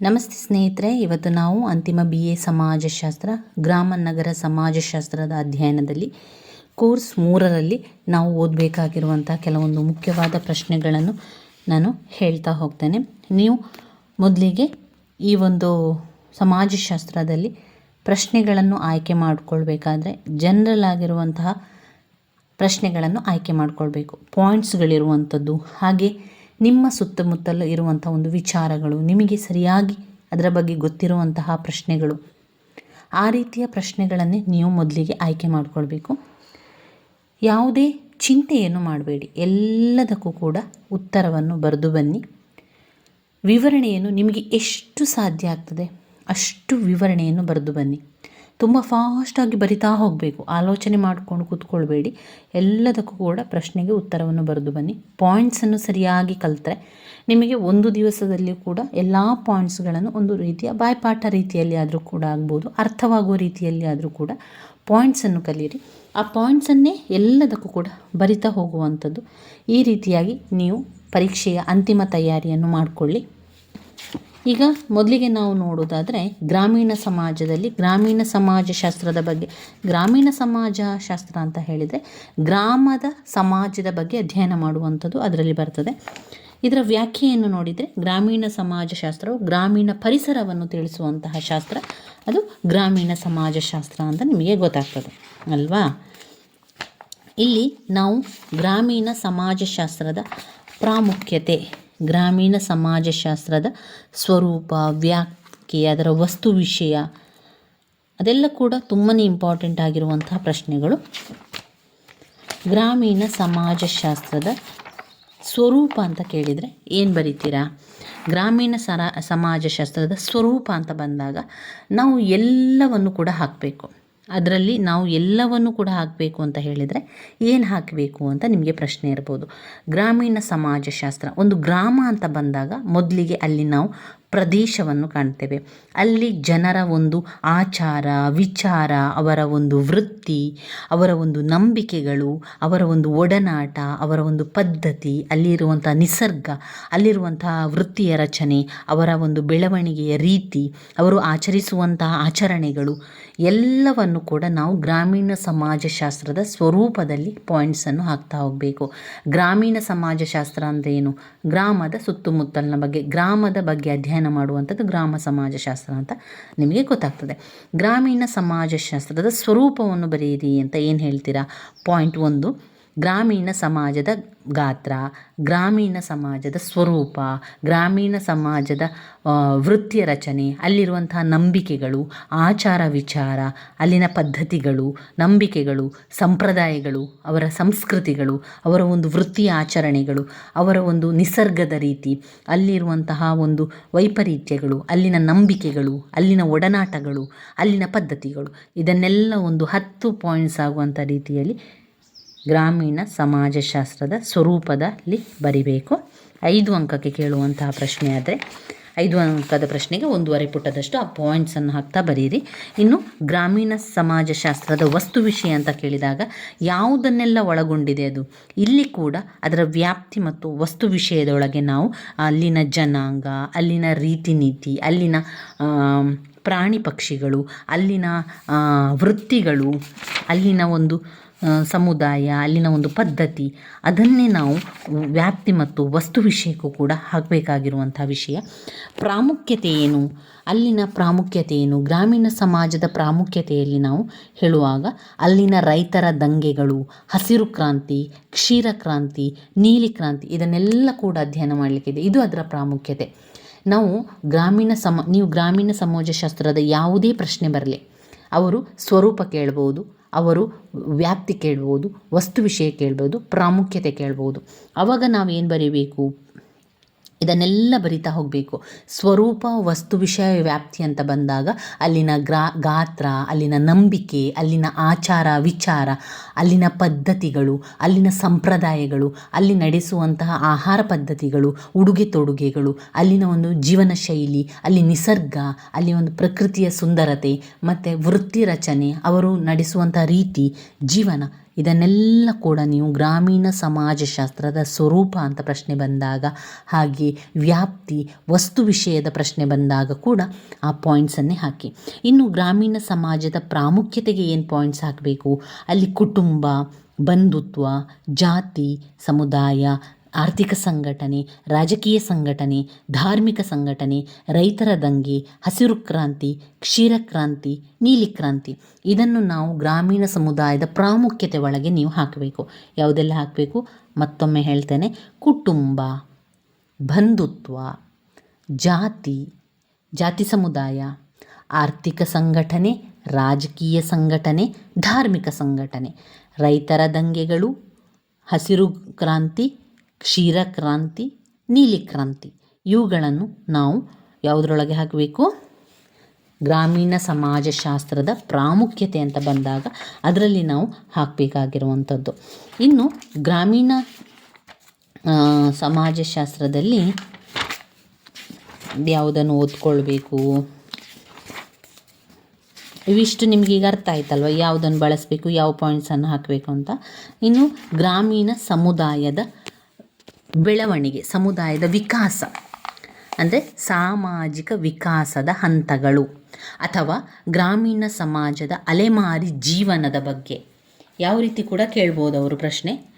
ನಮಸ್ತೆ ಸ್ನೇಹಿತರೆ, ಇವತ್ತು ನಾವು ಅಂತಿಮ ಬಿ ಎ ಸಮಾಜಶಾಸ್ತ್ರ, ಗ್ರಾಮ ನಗರ ಸಮಾಜಶಾಸ್ತ್ರದ ಅಧ್ಯಯನದಲ್ಲಿ ಕೋರ್ಸ್ ಮೂರರಲ್ಲಿ ನಾವು ಓದಬೇಕಾಗಿರುವಂಥ ಕೆಲವೊಂದು ಮುಖ್ಯವಾದ ಪ್ರಶ್ನೆಗಳನ್ನು ನಾನು ಹೇಳ್ತಾ ಹೋಗ್ತೇನೆ. ನೀವು ಮೊದಲಿಗೆ ಈ ಒಂದು ಸಮಾಜಶಾಸ್ತ್ರದಲ್ಲಿ ಪ್ರಶ್ನೆಗಳನ್ನು ಆಯ್ಕೆ ಮಾಡಿಕೊಳ್ಬೇಕಾದ್ರೆ ಜನರಲ್ ಆಗಿರುವಂತಹ ಪ್ರಶ್ನೆಗಳನ್ನು ಆಯ್ಕೆ ಮಾಡಿಕೊಳ್ಬೇಕು. ಪಾಯಿಂಟ್ಸ್ಗಳಿರುವಂಥದ್ದು ಹಾಗೆ ನಿಮ್ಮ ಸುತ್ತಮುತ್ತಲು ಇರುವಂಥ ಒಂದು ವಿಚಾರಗಳು, ನಿಮಗೆ ಸರಿಯಾಗಿ ಅದರ ಬಗ್ಗೆ ಗೊತ್ತಿರುವಂತಹ ಪ್ರಶ್ನೆಗಳು, ಆ ರೀತಿಯ ಪ್ರಶ್ನೆಗಳನ್ನೇ ನೀವು ಮೊದಲಿಗೆ ಆಯ್ಕೆ ಮಾಡಿಕೊಳ್ಬೇಕು. ಯಾವುದೇ ಚಿಂತೆಯನ್ನು ಮಾಡಬೇಡಿ. ಎಲ್ಲದಕ್ಕೂ ಕೂಡ ಉತ್ತರವನ್ನು ಬರೆದು ಬನ್ನಿ. ವಿವರಣೆಯನ್ನು ನಿಮಗೆ ಎಷ್ಟು ಸಾಧ್ಯ ಆಗ್ತದೆ ಅಷ್ಟು ವಿವರಣೆಯನ್ನು ಬರೆದು ಬನ್ನಿ. ತುಂಬ ಫಾಸ್ಟಾಗಿ ಬರಿತಾ ಹೋಗಬೇಕು. ಆಲೋಚನೆ ಮಾಡಿಕೊಂಡು ಕೂತ್ಕೊಳ್ಬೇಡಿ. ಎಲ್ಲದಕ್ಕೂ ಕೂಡ ಪ್ರಶ್ನೆಗೆ ಉತ್ತರವನ್ನು ಬರೆದು ಬನ್ನಿ. ಪಾಯಿಂಟ್ಸನ್ನು ಸರಿಯಾಗಿ ಕಲಿತ್ರೆ ನಿಮಗೆ ಒಂದು ದಿವಸದಲ್ಲಿ ಕೂಡ ಎಲ್ಲ ಪಾಯಿಂಟ್ಸ್ಗಳನ್ನು ಒಂದು ರೀತಿಯ ಬಾಯ್ಪಾಠ ರೀತಿಯಲ್ಲಿ ಆದರೂ ಕೂಡ ಆಗ್ಬೋದು. ಅರ್ಥವಾಗುವ ರೀತಿಯಲ್ಲಿ ಆದರೂ ಕೂಡ ಪಾಯಿಂಟ್ಸನ್ನು ಕಲಿಯಿರಿ. ಆ ಪಾಯಿಂಟ್ಸನ್ನೇ ಎಲ್ಲದಕ್ಕೂ ಕೂಡ ಬರಿತಾ ಹೋಗುವಂಥದ್ದು. ಈ ರೀತಿಯಾಗಿ ನೀವು ಪರೀಕ್ಷೆಯ ಅಂತಿಮ ತಯಾರಿಯನ್ನು ಮಾಡಿಕೊಳ್ಳಿ. ಈಗ ಮೊದಲಿಗೆ ನಾವು ನೋಡೋದಾದರೆ ಗ್ರಾಮೀಣ ಸಮಾಜದಲ್ಲಿ, ಗ್ರಾಮೀಣ ಸಮಾಜಶಾಸ್ತ್ರದ ಬಗ್ಗೆ. ಗ್ರಾಮೀಣ ಸಮಾಜ ಶಾಸ್ತ್ರ ಅಂತ ಹೇಳಿದರೆ ಗ್ರಾಮದ ಸಮಾಜದ ಬಗ್ಗೆ ಅಧ್ಯಯನ ಮಾಡುವಂಥದ್ದು ಅದರಲ್ಲಿ ಬರ್ತದೆ. ಇದರ ವ್ಯಾಖ್ಯೆಯನ್ನು ನೋಡಿದರೆ ಗ್ರಾಮೀಣ ಸಮಾಜಶಾಸ್ತ್ರವು ಗ್ರಾಮೀಣ ಪರಿಸರವನ್ನು ತಿಳಿಸುವಂತಹ ಶಾಸ್ತ್ರ. ಅದು ಗ್ರಾಮೀಣ ಸಮಾಜಶಾಸ್ತ್ರ ಅಂತ ನಿಮಗೆ ಗೊತ್ತಾಗ್ತದೆ, ಅಲ್ವಾ? ಇಲ್ಲಿ ನಾವು ಗ್ರಾಮೀಣ ಸಮಾಜಶಾಸ್ತ್ರದ ಪ್ರಾಮುಖ್ಯತೆ ಗ್ರಾಮೀಣ ಸಮಾಜಶಾಸ್ತ್ರದ ಸ್ವರೂಪ, ವ್ಯಾಖ್ಯೆ, ಅದರ ವಸ್ತು ವಿಷಯ, ಅದೆಲ್ಲ ಕೂಡ ತುಂಬಾ ಇಂಪಾರ್ಟೆಂಟ್ ಆಗಿರುವಂತಹ ಪ್ರಶ್ನೆಗಳು. ಗ್ರಾಮೀಣ ಸಮಾಜಶಾಸ್ತ್ರದ ಸ್ವರೂಪ ಅಂತ ಕೇಳಿದರೆ ಏನು ಬರೀತೀರಾ? ಗ್ರಾಮೀಣ ಸರ, ಸಮಾಜಶಾಸ್ತ್ರದ ಸ್ವರೂಪ ಅಂತ ಬಂದಾಗ ನಾವು ಎಲ್ಲವನ್ನು ಕೂಡ ಹಾಕಬೇಕು. ಅದರಲ್ಲಿ ನಾವು ಎಲ್ಲವನ್ನು ಕೂಡ ಹಾಕಬೇಕು ಅಂತ ಹೇಳಿದರೆ ಏನು ಹಾಕಬೇಕು ಅಂತ ನಿಮಗೆ ಪ್ರಶ್ನೆ ಇರ್ಬೋದು. ಗ್ರಾಮೀಣ ಸಮಾಜಶಾಸ್ತ್ರ, ಒಂದು ಗ್ರಾಮ ಅಂತ ಬಂದಾಗ ಮೊದಲಿಗೆ ಅಲ್ಲಿ ನಾವು ಪ್ರದೇಶವನ್ನು ಕಾಣ್ತೇವೆ. ಅಲ್ಲಿ ಜನರ ಒಂದು ಆಚಾರ, ವಿಚಾರ, ಅವರ ಒಂದು ವೃತ್ತಿ, ಅವರ ಒಂದು ನಂಬಿಕೆಗಳು, ಅವರ ಒಂದು ಒಡನಾಟ, ಅವರ ಒಂದು ಪದ್ಧತಿ, ಅಲ್ಲಿರುವಂಥ ನಿಸರ್ಗ ಅಲ್ಲಿರುವಂತಹ ವೃತ್ತಿಯ ರಚನೆ, ಅವರ ಒಂದು ಬೆಳವಣಿಗೆಯ ರೀತಿ, ಅವರು ಆಚರಿಸುವಂತಹ ಆಚರಣೆಗಳು, ಎಲ್ಲವನ್ನು ಕೂಡ ನಾವು ಗ್ರಾಮೀಣ ಸಮಾಜಶಾಸ್ತ್ರದ ಸ್ವರೂಪದಲ್ಲಿ ಪಾಯಿಂಟ್ಸನ್ನು ಹಾಕ್ತಾ ಹೋಗಬೇಕು. ಗ್ರಾಮೀಣ ಸಮಾಜಶಾಸ್ತ್ರ ಅಂದರೆ ಏನು? ಗ್ರಾಮದ ಸುತ್ತಮುತ್ತಲಿನ ಬಗ್ಗೆ, ಗ್ರಾಮದ ಬಗ್ಗೆ ಅಧ್ಯಯನ ಮಾಡುವಂಥದ್ದು ಗ್ರಾಮ ಸಮಾಜಶಾಸ್ತ್ರ ಅಂತ ನಿಮಗೆ ಗೊತ್ತಾಗ್ತದೆ. ಗ್ರಾಮೀಣ ಸಮಾಜಶಾಸ್ತ್ರದ ಸ್ವರೂಪವನ್ನು ಬರೆಯಿರಿ ಅಂತ ಏನು ಹೇಳ್ತೀರಾ? ಪಾಯಿಂಟ್ ಒಂದು. ಗ್ರಾಮೀಣ ಸಮಾಜದ ಗಾತ್ರ, ಗ್ರಾಮೀಣ ಸಮಾಜದ ಸ್ವರೂಪ, ಗ್ರಾಮೀಣ ಸಮಾಜದ ವೃತ್ತಿಯ ರಚನೆ ಅಲ್ಲಿರುವಂತಹ ನಂಬಿಕೆಗಳು, ಆಚಾರ ವಿಚಾರ, ಅಲ್ಲಿನ ಪದ್ಧತಿಗಳು, ನಂಬಿಕೆಗಳು, ಸಂಪ್ರದಾಯಗಳು, ಅವರ ಸಂಸ್ಕೃತಿಗಳು, ಅವರ ಒಂದು ವೃತ್ತಿಯ ಆಚರಣೆಗಳು, ಅವರ ಒಂದು ನಿಸರ್ಗದ ರೀತಿ, ಅಲ್ಲಿರುವಂತಹ ಒಂದು ವೈಪರೀತ್ಯಗಳು, ಅಲ್ಲಿನ ನಂಬಿಕೆಗಳು, ಅಲ್ಲಿನ ಒಡನಾಟಗಳು, ಅಲ್ಲಿನ ಪದ್ಧತಿಗಳು, ಇದನ್ನೆಲ್ಲ ಒಂದು ಹತ್ತು ಪಾಯಿಂಟ್ಸ್ ಆಗುವಂಥ ರೀತಿಯಲ್ಲಿ ಗ್ರಾಮೀಣ ಸಮಾಜಶಾಸ್ತ್ರದ ಸ್ವರೂಪದಲ್ಲಿ ಬರಿಬೇಕು. ಐದು ಅಂಕಕ್ಕೆ ಕೇಳುವಂತಹ ಪ್ರಶ್ನೆ ಆದರೆ, ಐದು ಅಂಕದ ಪ್ರಶ್ನೆಗೆ ಒಂದೂವರೆ ಪುಟದಷ್ಟು ಆ ಪಾಯಿಂಟ್ಸನ್ನು ಹಾಕ್ತಾ ಬರೀರಿ. ಇನ್ನು ಗ್ರಾಮೀಣ ಸಮಾಜಶಾಸ್ತ್ರದ ವಸ್ತು ವಿಷಯ ಅಂತ ಕೇಳಿದಾಗ ಯಾವುದನ್ನೆಲ್ಲ ಒಳಗೊಂಡಿದೆ ಅದು? ಇಲ್ಲಿ ಕೂಡ ಅದರ ವ್ಯಾಪ್ತಿ ಮತ್ತು ವಸ್ತು ವಿಷಯದೊಳಗೆ ನಾವು ಅಲ್ಲಿನ ಜನಾಂಗ, ಅಲ್ಲಿನ ರೀತಿ ನೀತಿ ಅಲ್ಲಿನ ಪ್ರಾಣಿ ಪಕ್ಷಿಗಳು, ಅಲ್ಲಿನ ವೃತ್ತಿಗಳು, ಅಲ್ಲಿನ ಒಂದು ಸಮುದಾಯ, ಅಲ್ಲಿನ ಒಂದು ಪದ್ಧತಿ, ಅದನ್ನೇ ನಾವು ವ್ಯಾಪ್ತಿ ಮತ್ತು ವಸ್ತು ವಿಷಯಕ್ಕೂ ಕೂಡ ಹಾಕಬೇಕಾಗಿರುವಂಥ ವಿಷಯ. ಪ್ರಾಮುಖ್ಯತೆ ಏನು? ಅಲ್ಲಿನ ಪ್ರಾಮುಖ್ಯತೆ ಏನು? ಗ್ರಾಮೀಣ ಸಮಾಜದ ಪ್ರಾಮುಖ್ಯತೆಯಲ್ಲಿ ನಾವು ಹೇಳುವಾಗ ಅಲ್ಲಿನ ರೈತರ ದಂಗೆಗಳು, ಹಸಿರು ಕ್ರಾಂತಿ, ಕ್ಷೀರ ಕ್ರಾಂತಿ, ನೀಲಿ ಕ್ರಾಂತಿ, ಇದನ್ನೆಲ್ಲ ಕೂಡ ಅಧ್ಯಯನ ಮಾಡಲಿಕ್ಕಿದೆ ಇದು ಅದರ ಪ್ರಾಮುಖ್ಯತೆ. ನಾವು ಗ್ರಾಮೀಣ ಸಮ, ನೀವು ಗ್ರಾಮೀಣ ಸಮಾಜಶಾಸ್ತ್ರದ ಯಾವುದೇ ಪ್ರಶ್ನೆ ಬರಲಿ, ಅವರು ಸ್ವರೂಪ ಕೇಳ್ಬೋದು ಅವರು ವ್ಯಾಪ್ತಿ ಕೇಳ್ಬೋದು ವಸ್ತು ವಿಷಯ ಕೇಳ್ಬೋದು ಪ್ರಾಮುಖ್ಯತೆ ಕೇಳ್ಬೋದು. ಆವಾಗ ಏನು ಬರೀಬೇಕು? ಇದನ್ನೆಲ್ಲ ಬರಿತಾ ಹೋಗಬೇಕು. ಸ್ವರೂಪ, ವಸ್ತು, ವಿಷಯ, ವ್ಯಾಪ್ತಿ ಅಂತ ಬಂದಾಗ ಅಲ್ಲಿನ ಗ್ರಾ, ಗಾತ್ರ, ಅಲ್ಲಿನ ನಂಬಿಕೆ, ಅಲ್ಲಿನ ಆಚಾರ, ವಿಚಾರ, ಅಲ್ಲಿನ ಪದ್ಧತಿಗಳು, ಅಲ್ಲಿನ ಸಂಪ್ರದಾಯಗಳು, ಅಲ್ಲಿ ನಡೆಸುವಂತಹ ಆಹಾರ ಪದ್ಧತಿಗಳು, ಉಡುಗೆ ತೊಡುಗೆಗಳು, ಅಲ್ಲಿನ ಒಂದು ಜೀವನ ಶೈಲಿ, ಅಲ್ಲಿ ನಿಸರ್ಗ, ಅಲ್ಲಿ ಒಂದು ಪ್ರಕೃತಿಯ ಸುಂದರತೆ, ಮತ್ತು ವೃತ್ತಿ ರಚನೆ, ಅವರು ನಡೆಸುವಂಥ ರೀತಿ, ಜೀವನ ಇದನ್ನೆಲ್ಲ ಕೂಡ ನೀವು ಗ್ರಾಮೀಣ ಸಮಾಜಶಾಸ್ತ್ರದ ಸ್ವರೂಪ ಅಂತ ಪ್ರಶ್ನೆ ಬಂದಾಗ, ಹಾಗೆ ವ್ಯಾಪ್ತಿ, ವಸ್ತು ವಿಷಯದ ಪ್ರಶ್ನೆ ಬಂದಾಗ ಕೂಡ ಆ ಪಾಯಿಂಟ್ಸನ್ನೇ ಹಾಕಿ. ಇನ್ನು ಗ್ರಾಮೀಣ ಸಮಾಜದ ಪ್ರಾಮುಖ್ಯತೆಗೆ ಏನು ಪಾಯಿಂಟ್ಸ್ ಹಾಕಬೇಕು? ಅಲ್ಲಿ ಕುಟುಂಬ, ಬಂಧುತ್ವ, ಜಾತಿ, ಸಮುದಾಯ ಆರ್ಥಿಕ ಸಂಘಟನೆ, ರಾಜಕೀಯ ಸಂಘಟನೆ, ಧಾರ್ಮಿಕ ಸಂಘಟನೆ, ರೈತರ ದಂಗೆ, ಹಸಿರು ಕ್ರಾಂತಿ, ಕ್ಷೀರ ಕ್ರಾಂತಿ, ನೀಲಿ ಕ್ರಾಂತಿ. ಇದನ್ನು ನಾವು ಗ್ರಾಮೀಣ ಸಮುದಾಯದ ಪ್ರಾಮುಖ್ಯತೆ ಒಳಗೆ ನೀವು ಹಾಕಬೇಕು. ಯಾವುದೆಲ್ಲ ಹಾಕಬೇಕು? ಮತ್ತೊಮ್ಮೆ ಹೇಳ್ತೇನೆ. ಕುಟುಂಬ, ಬಂಧುತ್ವ, ಜಾತಿ ಜಾತಿ ಸಮುದಾಯ, ಆರ್ಥಿಕ ಸಂಘಟನೆ, ರಾಜಕೀಯ ಸಂಘಟನೆ, ಧಾರ್ಮಿಕ ಸಂಘಟನೆ. ರೈತರ ದಂಗೆಗಳು, ಹಸಿರು ಕ್ರಾಂತಿ ಕ್ಷೀರ ಕ್ರಾಂತಿ ನೀಲಿ ಕ್ರಾಂತಿ ಇವುಗಳನ್ನು ನಾವು ಯಾವುದರೊಳಗೆ ಹಾಕಬೇಕು? ಗ್ರಾಮೀಣ ಸಮಾಜಶಾಸ್ತ್ರದ ಪ್ರಾಮುಖ್ಯತೆ ಅಂತ ಬಂದಾಗ ಅದರಲ್ಲಿ ನಾವು ಹಾಕಬೇಕಾಗಿರುವಂಥದ್ದು. ಇನ್ನು ಗ್ರಾಮೀಣ ಸಮಾಜಶಾಸ್ತ್ರದಲ್ಲಿ ಯಾವುದನ್ನು ಓದ್ಕೊಳ್ಬೇಕು? ಇವಿಷ್ಟು ನಿಮಗೆ ಈಗ ಅರ್ಥ ಆಯ್ತಲ್ವ? ಯಾವುದನ್ನು ಬಳಸಬೇಕು? ಯಾವ ಪಾಯಿಂಟ್ಸನ್ನು ಹಾಕಬೇಕು ಅಂತ? ಇನ್ನು ಗ್ರಾಮೀಣ ಸಮುದಾಯದ ಬೆಳವಣಿಗೆ, ಸಮುದಾಯದ ವಿಕಾಸ ಅಂದರೆ ಸಾಮಾಜಿಕ ವಿಕಾಸದ ಹಂತಗಳು ಅಥವಾ ಗ್ರಾಮೀಣ ಸಮಾಜದ ಅಲೆಮಾರಿ ಜೀವನದ ಬಗ್ಗೆ. ಯಾವ ರೀತಿ ಕೂಡ ಕೇಳ್ಬೋದು ಅವರು ಪ್ರಶ್ನೆ.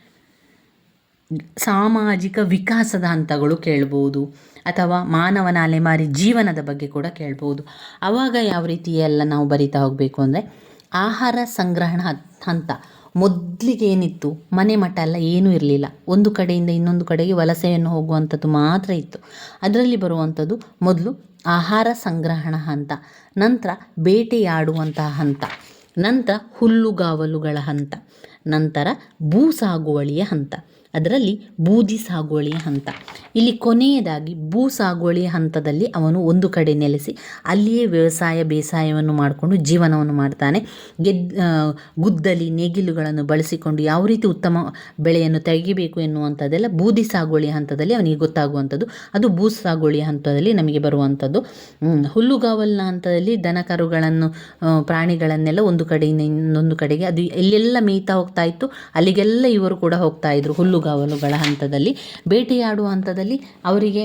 ಸಾಮಾಜಿಕ ವಿಕಾಸದ ಹಂತಗಳು ಕೇಳ್ಬೋದು ಅಥವಾ ಮಾನವನ ಅಲೆಮಾರಿ ಜೀವನದ ಬಗ್ಗೆ ಕೂಡ ಕೇಳ್ಬೋದು. ಆವಾಗ ಯಾವ ರೀತಿ ಎಲ್ಲ ನಾವು ಬರಿತಾ ಹೋಗಬೇಕು ಅಂದರೆ ಆಹಾರ ಸಂಗ್ರಹಣ ಹತ್- ಮೊದಲಿಗೆ ಏನಿತ್ತು ಮನೆ ಮಠ ಎಲ್ಲ ಏನೂ ಇರಲಿಲ್ಲ. ಒಂದು ಕಡೆಯಿಂದ ಇನ್ನೊಂದು ಕಡೆಗೆ ವಲಸೆಯನ್ನು ಹೋಗುವಂಥದ್ದು ಮಾತ್ರ ಇತ್ತು. ಅದರಲ್ಲಿ ಬರುವಂಥದ್ದು ಮೊದಲು ಆಹಾರ ಸಂಗ್ರಹಣ ಹಂತ, ನಂತರ ಬೇಟೆಯಾಡುವಂತಹ ಹಂತ, ನಂತರ ಹುಲ್ಲುಗಾವಲುಗಳ ಹಂತ, ನಂತರ ಭೂ ಸಾಗುವಳಿಯ ಹಂತ. ಅದರಲ್ಲಿ ಬೂದಿ ಸಾಗುವಳಿಯ ಹಂತ. ಇಲ್ಲಿ ಕೊನೆಯದಾಗಿ ಭೂ ಸಾಗುವಳಿಯ ಹಂತದಲ್ಲಿ ಅವನು ಒಂದು ಕಡೆ ನೆಲೆಸಿ ಅಲ್ಲಿಯೇ ವ್ಯವಸಾಯ ಬೇಸಾಯವನ್ನು ಮಾಡಿಕೊಂಡು ಜೀವನವನ್ನು ಮಾಡ್ತಾನೆ. ಗೆದ್ ಗುದ್ದಲಿ, ನೇಗಿಲುಗಳನ್ನು ಬಳಸಿಕೊಂಡು ಯಾವ ರೀತಿ ಉತ್ತಮ ಬೆಳೆಯನ್ನು ತೆಗಿಬೇಕು ಎನ್ನುವಂಥದ್ದೆಲ್ಲ ಬೂದಿ ಸಾಗುವಳಿಯ ಹಂತದಲ್ಲಿ ಅವನಿಗೆ ಗೊತ್ತಾಗುವಂಥದ್ದು. ಅದು ಭೂ ಸಾಗುವಳಿಯ ಹಂತದಲ್ಲಿ ನಮಗೆ ಬರುವಂಥದ್ದು. ಹುಲ್ಲುಗಾವಲಿನ ಹಂತದಲ್ಲಿ ದನ ಕರುಗಳನ್ನು ಪ್ರಾಣಿಗಳನ್ನೆಲ್ಲ ಒಂದು ಕಡೆಯಿಂದ ಇನ್ನೊಂದು ಕಡೆಗೆ ಅದು ಎಲ್ಲೆಲ್ಲ ಮೇಯ್ತಾ ಹೋಗ್ತಾ ಇತ್ತು. ಅಲ್ಲಿಗೆಲ್ಲ ಇವರು ಕೂಡ ಹೋಗ್ತಾ ಇದ್ರು ಹುಲ್ಲುಗಾವಲುಗಳ ಹಂತದಲ್ಲಿ ಬೇಟೆಯಾಡುವ ಹಂತದಲ್ಲಿ ಅವರಿಗೆ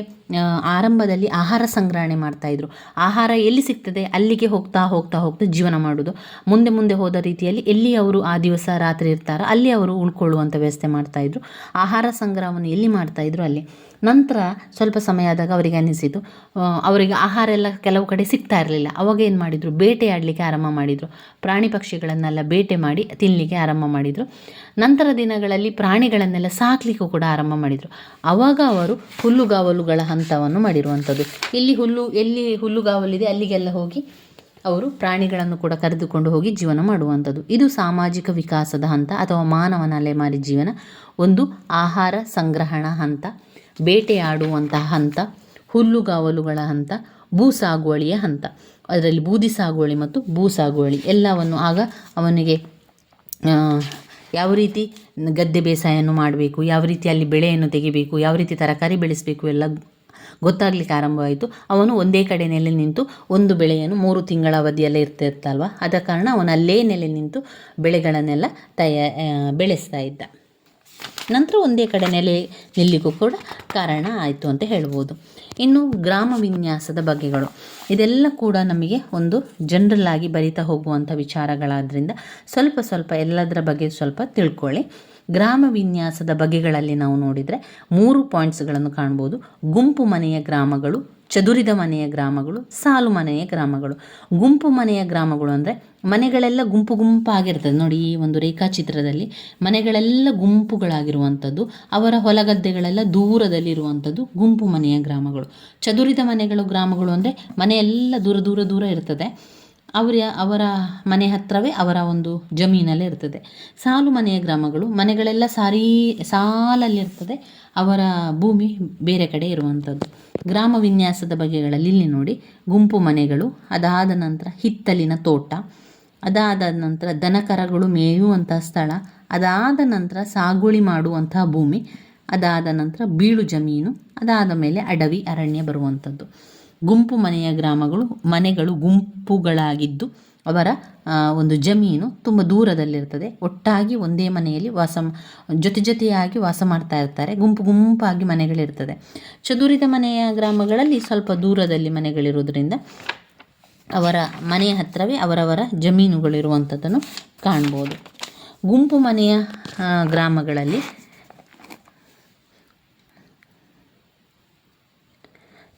ಆರಂಭದಲ್ಲಿ ಆಹಾರ ಸಂಗ್ರಹಣೆ ಮಾಡ್ತಾ ಇದ್ರು. ಆಹಾರ ಎಲ್ಲಿ ಸಿಗ್ತದೆ? ಅಲ್ಲಿಗೆ ಹೋಗ್ತಾ ಹೋಗ್ತಾ ಹೋಗ್ತಾ ಜೀವನ ಮಾಡೋದು. ಮುಂದೆ ಮುಂದೆ ಹೋದ ರೀತಿಯಲ್ಲಿ ಎಲ್ಲಿ ಅವರು ಆ ದಿವಸ ರಾತ್ರಿ ಇರ್ತಾರೋ ಅಲ್ಲಿ ಅವರು ಉಳ್ಕೊಳ್ಳುವಂಥ ವ್ಯವಸ್ಥೆ ಮಾಡ್ತಾ ಇದ್ರು. ಆಹಾರ ಸಂಗ್ರಹವನ್ನು ಎಲ್ಲಿ ಮಾಡ್ತಾ ಇದ್ರು ಅಲ್ಲಿ? ನಂತರ ಸ್ವಲ್ಪ ಸಮಯ ಆದಾಗ ಅವರಿಗೆ ಅನ್ನಿಸಿತು ಅವರಿಗೆ ಆಹಾರ ಎಲ್ಲ ಕೆಲವು ಕಡೆ ಸಿಗ್ತಾ ಇರಲಿಲ್ಲ. ಅವಾಗ ಏನು ಮಾಡಿದರು? ಬೇಟೆಯಾಡಲಿಕ್ಕೆ ಆರಂಭ ಮಾಡಿದರು. ಪ್ರಾಣಿ ಪಕ್ಷಿಗಳನ್ನೆಲ್ಲ ಬೇಟೆ ಮಾಡಿ ತಿನ್ನಲಿಕ್ಕೆ ಆರಂಭ ಮಾಡಿದರು. ನಂತರ ದಿನಗಳಲ್ಲಿ ಪ್ರಾಣಿಗಳನ್ನೆಲ್ಲ ಸಾಕಲಿಕ್ಕೂ ಕೂಡ ಆರಂಭ ಮಾಡಿದರು. ಅವಾಗ ಅವರು ಹುಲ್ಲುಗಾವಲುಗಳ ಹಂತವನ್ನು ಮಾಡಿರುವಂಥದ್ದು. ಇಲ್ಲಿ ಹುಲ್ಲು, ಎಲ್ಲಿ ಹುಲ್ಲುಗಾವಲಿದೆ ಅಲ್ಲಿಗೆಲ್ಲ ಹೋಗಿ ಅವರು ಪ್ರಾಣಿಗಳನ್ನು ಕೂಡ ಕರೆದುಕೊಂಡು ಹೋಗಿ ಜೀವನ ಮಾಡುವಂಥದ್ದು. ಇದು ಸಾಮಾಜಿಕ ವಿಕಾಸದ ಹಂತ ಅಥವಾ ಮಾನವನ ಅಲೆಮಾರಿ ಜೀವನ. ಒಂದು ಆಹಾರ ಸಂಗ್ರಹಣ ಹಂತ, ಬೇಟೆಯಾಡುವಂತಹ ಹಂತ, ಹುಲ್ಲುಗಾವಲುಗಳ ಹಂತ ಭೂ ಸಾಗುವಳಿಯ ಹಂತ. ಅದರಲ್ಲಿ ಬೂದಿ ಸಾಗುವಳಿ ಮತ್ತು ಭೂ ಸಾಗುವಳಿ ಎಲ್ಲವನ್ನು ಆಗ ಅವನಿಗೆ ಯಾವ ರೀತಿ ಗದ್ದೆ ಬೇಸಾಯವನ್ನು ಮಾಡಬೇಕು, ಯಾವ ರೀತಿ ಅಲ್ಲಿ ಬೆಳೆಯನ್ನು ತೆಗಿಬೇಕು, ಯಾವ ರೀತಿ ತರಕಾರಿ ಬೆಳೆಸಬೇಕು ಎಲ್ಲ ಗೊತ್ತಾಗ್ಲಿಕ್ಕೆ ಆರಂಭವಾಯಿತು. ಅವನು ಒಂದೇ ಕಡೆ ನೆಲೆ ನಿಂತು ಒಂದು ಬೆಳೆಯನ್ನು ಮೂರು ತಿಂಗಳ ಅವಧಿಯಲ್ಲೇ ಇರ್ತಿರ್ತಲ್ವ ಆದ ಕಾರಣ ಅವನು ಅಲ್ಲೇ ನೆಲೆ ನಿಂತು ಬೆಳೆಗಳನ್ನೆಲ್ಲ ತಯ ಬೆಳೆಸ್ತಾ ಇದ್ದ. ನಂತರ ಒಂದೇ ಕಡೆ ನೆಲೆ ನಿಲ್ಲಿಗೂ ಕೂಡ ಕಾರಣ ಆಯಿತು ಅಂತ ಹೇಳ್ಬೋದು. ಇನ್ನು ಗ್ರಾಮ ವಿನ್ಯಾಸದ ಬಗೆಗಳು. ಇದೆಲ್ಲ ಕೂಡ ನಮಗೆ ಒಂದು ಜನರಲ್ ಆಗಿ ಬರಿತಾ ಹೋಗುವಂಥ ವಿಚಾರಗಳಾದ್ದರಿಂದ ಸ್ವಲ್ಪ ಸ್ವಲ್ಪ ಎಲ್ಲದರ ಬಗ್ಗೆ ಸ್ವಲ್ಪ ತಿಳ್ಕೊಳ್ಳಿ. ಗ್ರಾಮ ವಿನ್ಯಾಸದ ಬಗೆಗಳಲ್ಲಿ ನಾವು ನೋಡಿದರೆ ಮೂರು ಪಾಯಿಂಟ್ಸ್ಗಳನ್ನು ಕಾಣ್ಬೋದು. ಗುಂಪು ಮನೆಯ ಗ್ರಾಮಗಳು, ಚದುರಿದ ಮನೆಯ ಗ್ರಾಮಗಳು, ಸಾಲು ಮನೆಯ ಗ್ರಾಮಗಳು. ಗುಂಪು ಮನೆಯ ಗ್ರಾಮಗಳು ಅಂದರೆ ಮನೆಗಳೆಲ್ಲ ಗುಂಪು ಗುಂಪಾಗಿರ್ತದೆ. ನೋಡಿ ಈ ಒಂದು ರೇಖಾಚಿತ್ರದಲ್ಲಿ ಮನೆಗಳೆಲ್ಲ ಗುಂಪುಗಳಾಗಿರುವಂಥದ್ದು, ಅವರ ಹೊಲಗದ್ದೆಗಳೆಲ್ಲ ದೂರದಲ್ಲಿರುವಂಥದ್ದು ಗುಂಪು ಮನೆಯ ಗ್ರಾಮಗಳು. ಚದುರಿದ ಮನೆಗಳು ಗ್ರಾಮಗಳು ಅಂದರೆ ಮನೆಯೆಲ್ಲ ದೂರ ದೂರ ದೂರ ಇರ್ತದೆ. ಅವರ ಅವರ ಮನೆ ಹತ್ರವೇ ಅವರ ಒಂದು ಜಮೀನಲ್ಲಿ ಇರ್ತದೆ. ಸಾಲು ಮನೆಯ ಗ್ರಾಮಗಳು, ಮನೆಗಳೆಲ್ಲ ಸಾರಿ ಸಾಲಲ್ಲಿರ್ತದೆ ಅವರ ಭೂಮಿ ಬೇರೆ ಕಡೆ ಇರುವಂಥದ್ದು ಗ್ರಾಮ ವಿನ್ಯಾಸದ ಬಗೆಗಳಲ್ಲಿ ಇಲ್ಲಿ ನೋಡಿ, ಗುಂಪು ಮನೆಗಳು, ಅದಾದ ನಂತರ ಹಿತ್ತಲಿನ ತೋಟ, ಅದಾದ ನಂತರ ದನಕರಗಳು ಮೇಯುವಂತಹ ಸ್ಥಳ, ಅದಾದ ನಂತರ ಸಾಗುಳಿ ಮಾಡುವಂತಹ ಭೂಮಿ, ಅದಾದ ನಂತರ ಬೀಳು ಜಮೀನು, ಅದಾದ ಮೇಲೆ ಅಡವಿ, ಅರಣ್ಯ ಬರುವಂಥದ್ದು ಗುಂಪು ಮನೆಯ ಗ್ರಾಮಗಳು, ಮನೆಗಳು ಗುಂಪುಗಳಾಗಿದ್ದು ಅವರ ಒಂದು ಜಮೀನು ತುಂಬ ದೂರದಲ್ಲಿರ್ತದೆ. ಒಟ್ಟಾಗಿ ಒಂದೇ ಮನೆಯಲ್ಲಿ ವಾಸ ಜೊತೆ ಜೊತೆಯಾಗಿ ವಾಸ ಮಾಡ್ತಾ ಇರ್ತಾರೆ. ಗುಂಪು ಗುಂಪಾಗಿ ಮನೆಗಳಿರ್ತದೆ. ಚದುರಿದ ಮನೆಯ ಗ್ರಾಮಗಳಲ್ಲಿ ಸ್ವಲ್ಪ ದೂರದಲ್ಲಿ ಮನೆಗಳಿರೋದ್ರಿಂದ ಅವರ ಮನೆಯ ಹತ್ತಿರವೇ ಅವರವರ ಜಮೀನುಗಳಿರುವಂಥದ್ದನ್ನು ಕಾಣ್ಬೋದು. ಗುಂಪು ಮನೆಯ ಗ್ರಾಮಗಳಲ್ಲಿ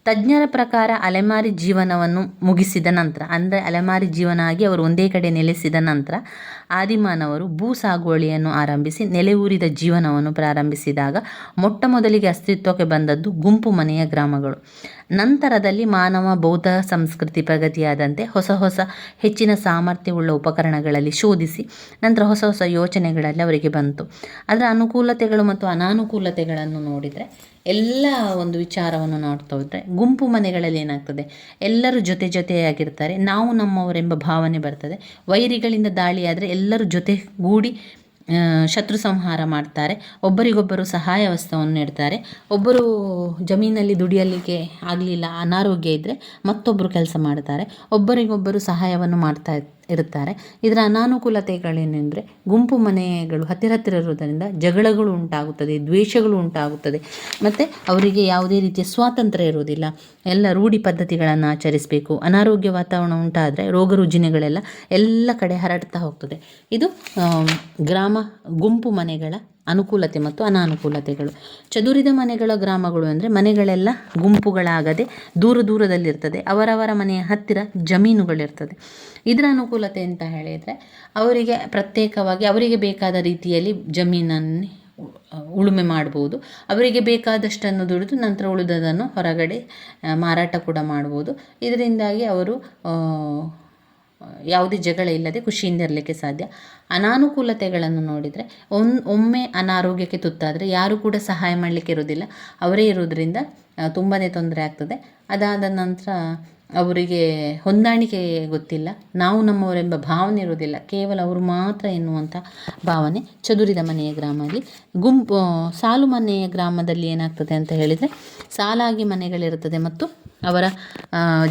ತಜ್ಞರ ಪ್ರಕಾರ ಅಲೆಮಾರಿ ಜೀವನವನ್ನು ಮುಗಿಸಿದ ನಂತರ, ಅಂದರೆ ಅಲೆಮಾರಿ ಜೀವನ ಆಗಿ ಅವರು ಒಂದೇ ಕಡೆ ನೆಲೆಸಿದ ನಂತರ ಆದಿಮಾನವರು ಭೂ ಸಾಗುವಳಿಯನ್ನು ಆರಂಭಿಸಿ ನೆಲೆಯೂರಿದ ಜೀವನವನ್ನು ಪ್ರಾರಂಭಿಸಿದಾಗ ಮೊಟ್ಟ ಮೊದಲಿಗೆ ಅಸ್ತಿತ್ವಕ್ಕೆ ಬಂದದ್ದು ಗುಂಪು ಮನೆಯ ಗ್ರಾಮಗಳು. ನಂತರದಲ್ಲಿ ಮಾನವ, ಬೌದ್ಧ ಸಂಸ್ಕೃತಿ ಪ್ರಗತಿಯಾದಂತೆ ಹೊಸ ಹೊಸ ಹೆಚ್ಚಿನ ಸಾಮರ್ಥ್ಯವುಳ್ಳ ಉಪಕರಣಗಳಲ್ಲಿ ಶೋಧಿಸಿ ನಂತರ ಹೊಸ ಹೊಸ ಯೋಚನೆಗಳಲ್ಲಿ ಅವರಿಗೆ ಬಂತು. ಅದರ ಅನುಕೂಲತೆಗಳು ಮತ್ತು ಅನಾನುಕೂಲತೆಗಳನ್ನು ನೋಡಿದರೆ ಎಲ್ಲ ಒಂದು ವಿಚಾರವನ್ನು ನೋಡ್ತಾ ಹೋದರೆ ಗುಂಪು ಮನೆಗಳಲ್ಲಿ ಏನಾಗ್ತದೆ? ಎಲ್ಲರೂ ಜೊತೆ ಜೊತೆಯಾಗಿರ್ತಾರೆ. ನಾವು ನಮ್ಮವರೆಂಬ ಭಾವನೆ ಬರ್ತದೆ. ವೈರಿಗಳಿಂದ ದಾಳಿಯಾದರೆ ಎಲ್ಲರೂ ಜೊತೆಗೂಡಿ ಶತ್ರು ಸಂಹಾರ ಮಾಡ್ತಾರೆ. ಒಬ್ಬರಿಗೊಬ್ಬರು ಸಹಾಯ ವಸ್ತುವನ್ನು ನೀಡ್ತಾರೆ. ಒಬ್ಬರು ಜಮೀನಲ್ಲಿ ದುಡಿಯಲಿಕ್ಕೆ ಆಗಲಿಲ್ಲ, ಅನಾರೋಗ್ಯ ಇದ್ದರೆ ಮತ್ತೊಬ್ಬರು ಕೆಲಸ ಮಾಡ್ತಾರೆ. ಒಬ್ಬರಿಗೊಬ್ಬರು ಸಹಾಯವನ್ನು ಮಾಡ್ತಾ ಇರ್ತಾರೆ ಇದರ ಅನಾನುಕೂಲತೆಗಳೇನೆಂದರೆ ಗುಂಪು ಮನೆಗಳು ಹತ್ತಿರ ಹತ್ತಿರ ಇರುವುದರಿಂದ ಜಗಳಗಳು ಉಂಟಾಗುತ್ತದೆ, ದ್ವೇಷಗಳು ಉಂಟಾಗುತ್ತದೆ. ಮತ್ತು ಅವರಿಗೆ ಯಾವುದೇ ರೀತಿಯ ಸ್ವಾತಂತ್ರ್ಯ ಇರುವುದಿಲ್ಲ. ಎಲ್ಲ ರೂಢಿ ಪದ್ಧತಿಗಳನ್ನು ಆಚರಿಸಬೇಕು. ಅನಾರೋಗ್ಯ ವಾತಾವರಣ ಉಂಟಾದರೆ ರೋಗ ರುಜಿನಗಳೆಲ್ಲ ಎಲ್ಲ ಕಡೆ ಹರಡ್ತಾ ಹೋಗ್ತದೆ. ಇದು ಗ್ರಾಮ ಗುಂಪು ಮನೆಗಳ ಅನುಕೂಲತೆ ಮತ್ತು ಅನಾನುಕೂಲತೆಗಳು. ಚದುರಿದ ಮನೆಗಳ ಗ್ರಾಮಗಳು ಅಂದರೆ ಮನೆಗಳೆಲ್ಲ ಗುಂಪುಗಳಾಗದೆ ದೂರ ದೂರದಲ್ಲಿರ್ತದೆ. ಅವರವರ ಮನೆಯ ಹತ್ತಿರ ಜಮೀನುಗಳಿರ್ತದೆ. ಇದರ ಅನುಕೂಲತೆ ಅಂತ ಹೇಳಿದರೆ ಅವರಿಗೆ ಪ್ರತ್ಯೇಕವಾಗಿ ಅವರಿಗೆ ಬೇಕಾದ ರೀತಿಯಲ್ಲಿ ಜಮೀನನ್ನು ಉಳುಮೆ ಮಾಡ್ಬೋದು. ಅವರಿಗೆ ಬೇಕಾದಷ್ಟನ್ನು ದುಡಿದು ನಂತರ ಉಳಿದದನ್ನು ಹೊರಗಡೆ ಮಾರಾಟ ಕೂಡ ಮಾಡ್ಬೋದು. ಇದರಿಂದಾಗಿ ಅವರು ಯಾವುದೇ ಜಗಳ ಇಲ್ಲದೆ ಖುಷಿಯಿಂದ ಇರಲಿಕ್ಕೆ ಸಾಧ್ಯ. ಅನಾನುಕೂಲತೆಗಳನ್ನು ನೋಡಿದರೆ ಒನ್, ಒಮ್ಮೆ ಅನಾರೋಗ್ಯಕ್ಕೆ ತುತ್ತಾದರೆ ಯಾರು ಕೂಡ ಸಹಾಯ ಮಾಡಲಿಕ್ಕೆ ಇರೋದಿಲ್ಲ ಅವರೇ ಇರೋದ್ರಿಂದ ತುಂಬಾ ತೊಂದರೆ ಆಗ್ತದೆ. ಅದಾದ ನಂತರ ಅವರಿಗೆ ಹೊಂದಾಣಿಕೆ ಗೊತ್ತಿಲ್ಲ. ನಾವು ನಮ್ಮವರೆಂಬ ಭಾವನೆ ಇರೋದಿಲ್ಲ ಕೇವಲ ಅವರು ಮಾತ್ರ ಎನ್ನುವಂಥ ಭಾವನೆ ಚದುರಿದ ಮನೆಯ ಗ್ರಾಮದಲ್ಲಿ ಗುಂಪು ಸಾಲು ಮನೆಯ ಗ್ರಾಮದಲ್ಲಿ ಏನಾಗ್ತದೆ ಅಂತ ಹೇಳಿದರೆ, ಸಾಲಾಗಿ ಮನೆಗಳಿರುತ್ತದೆ ಮತ್ತು ಅವರ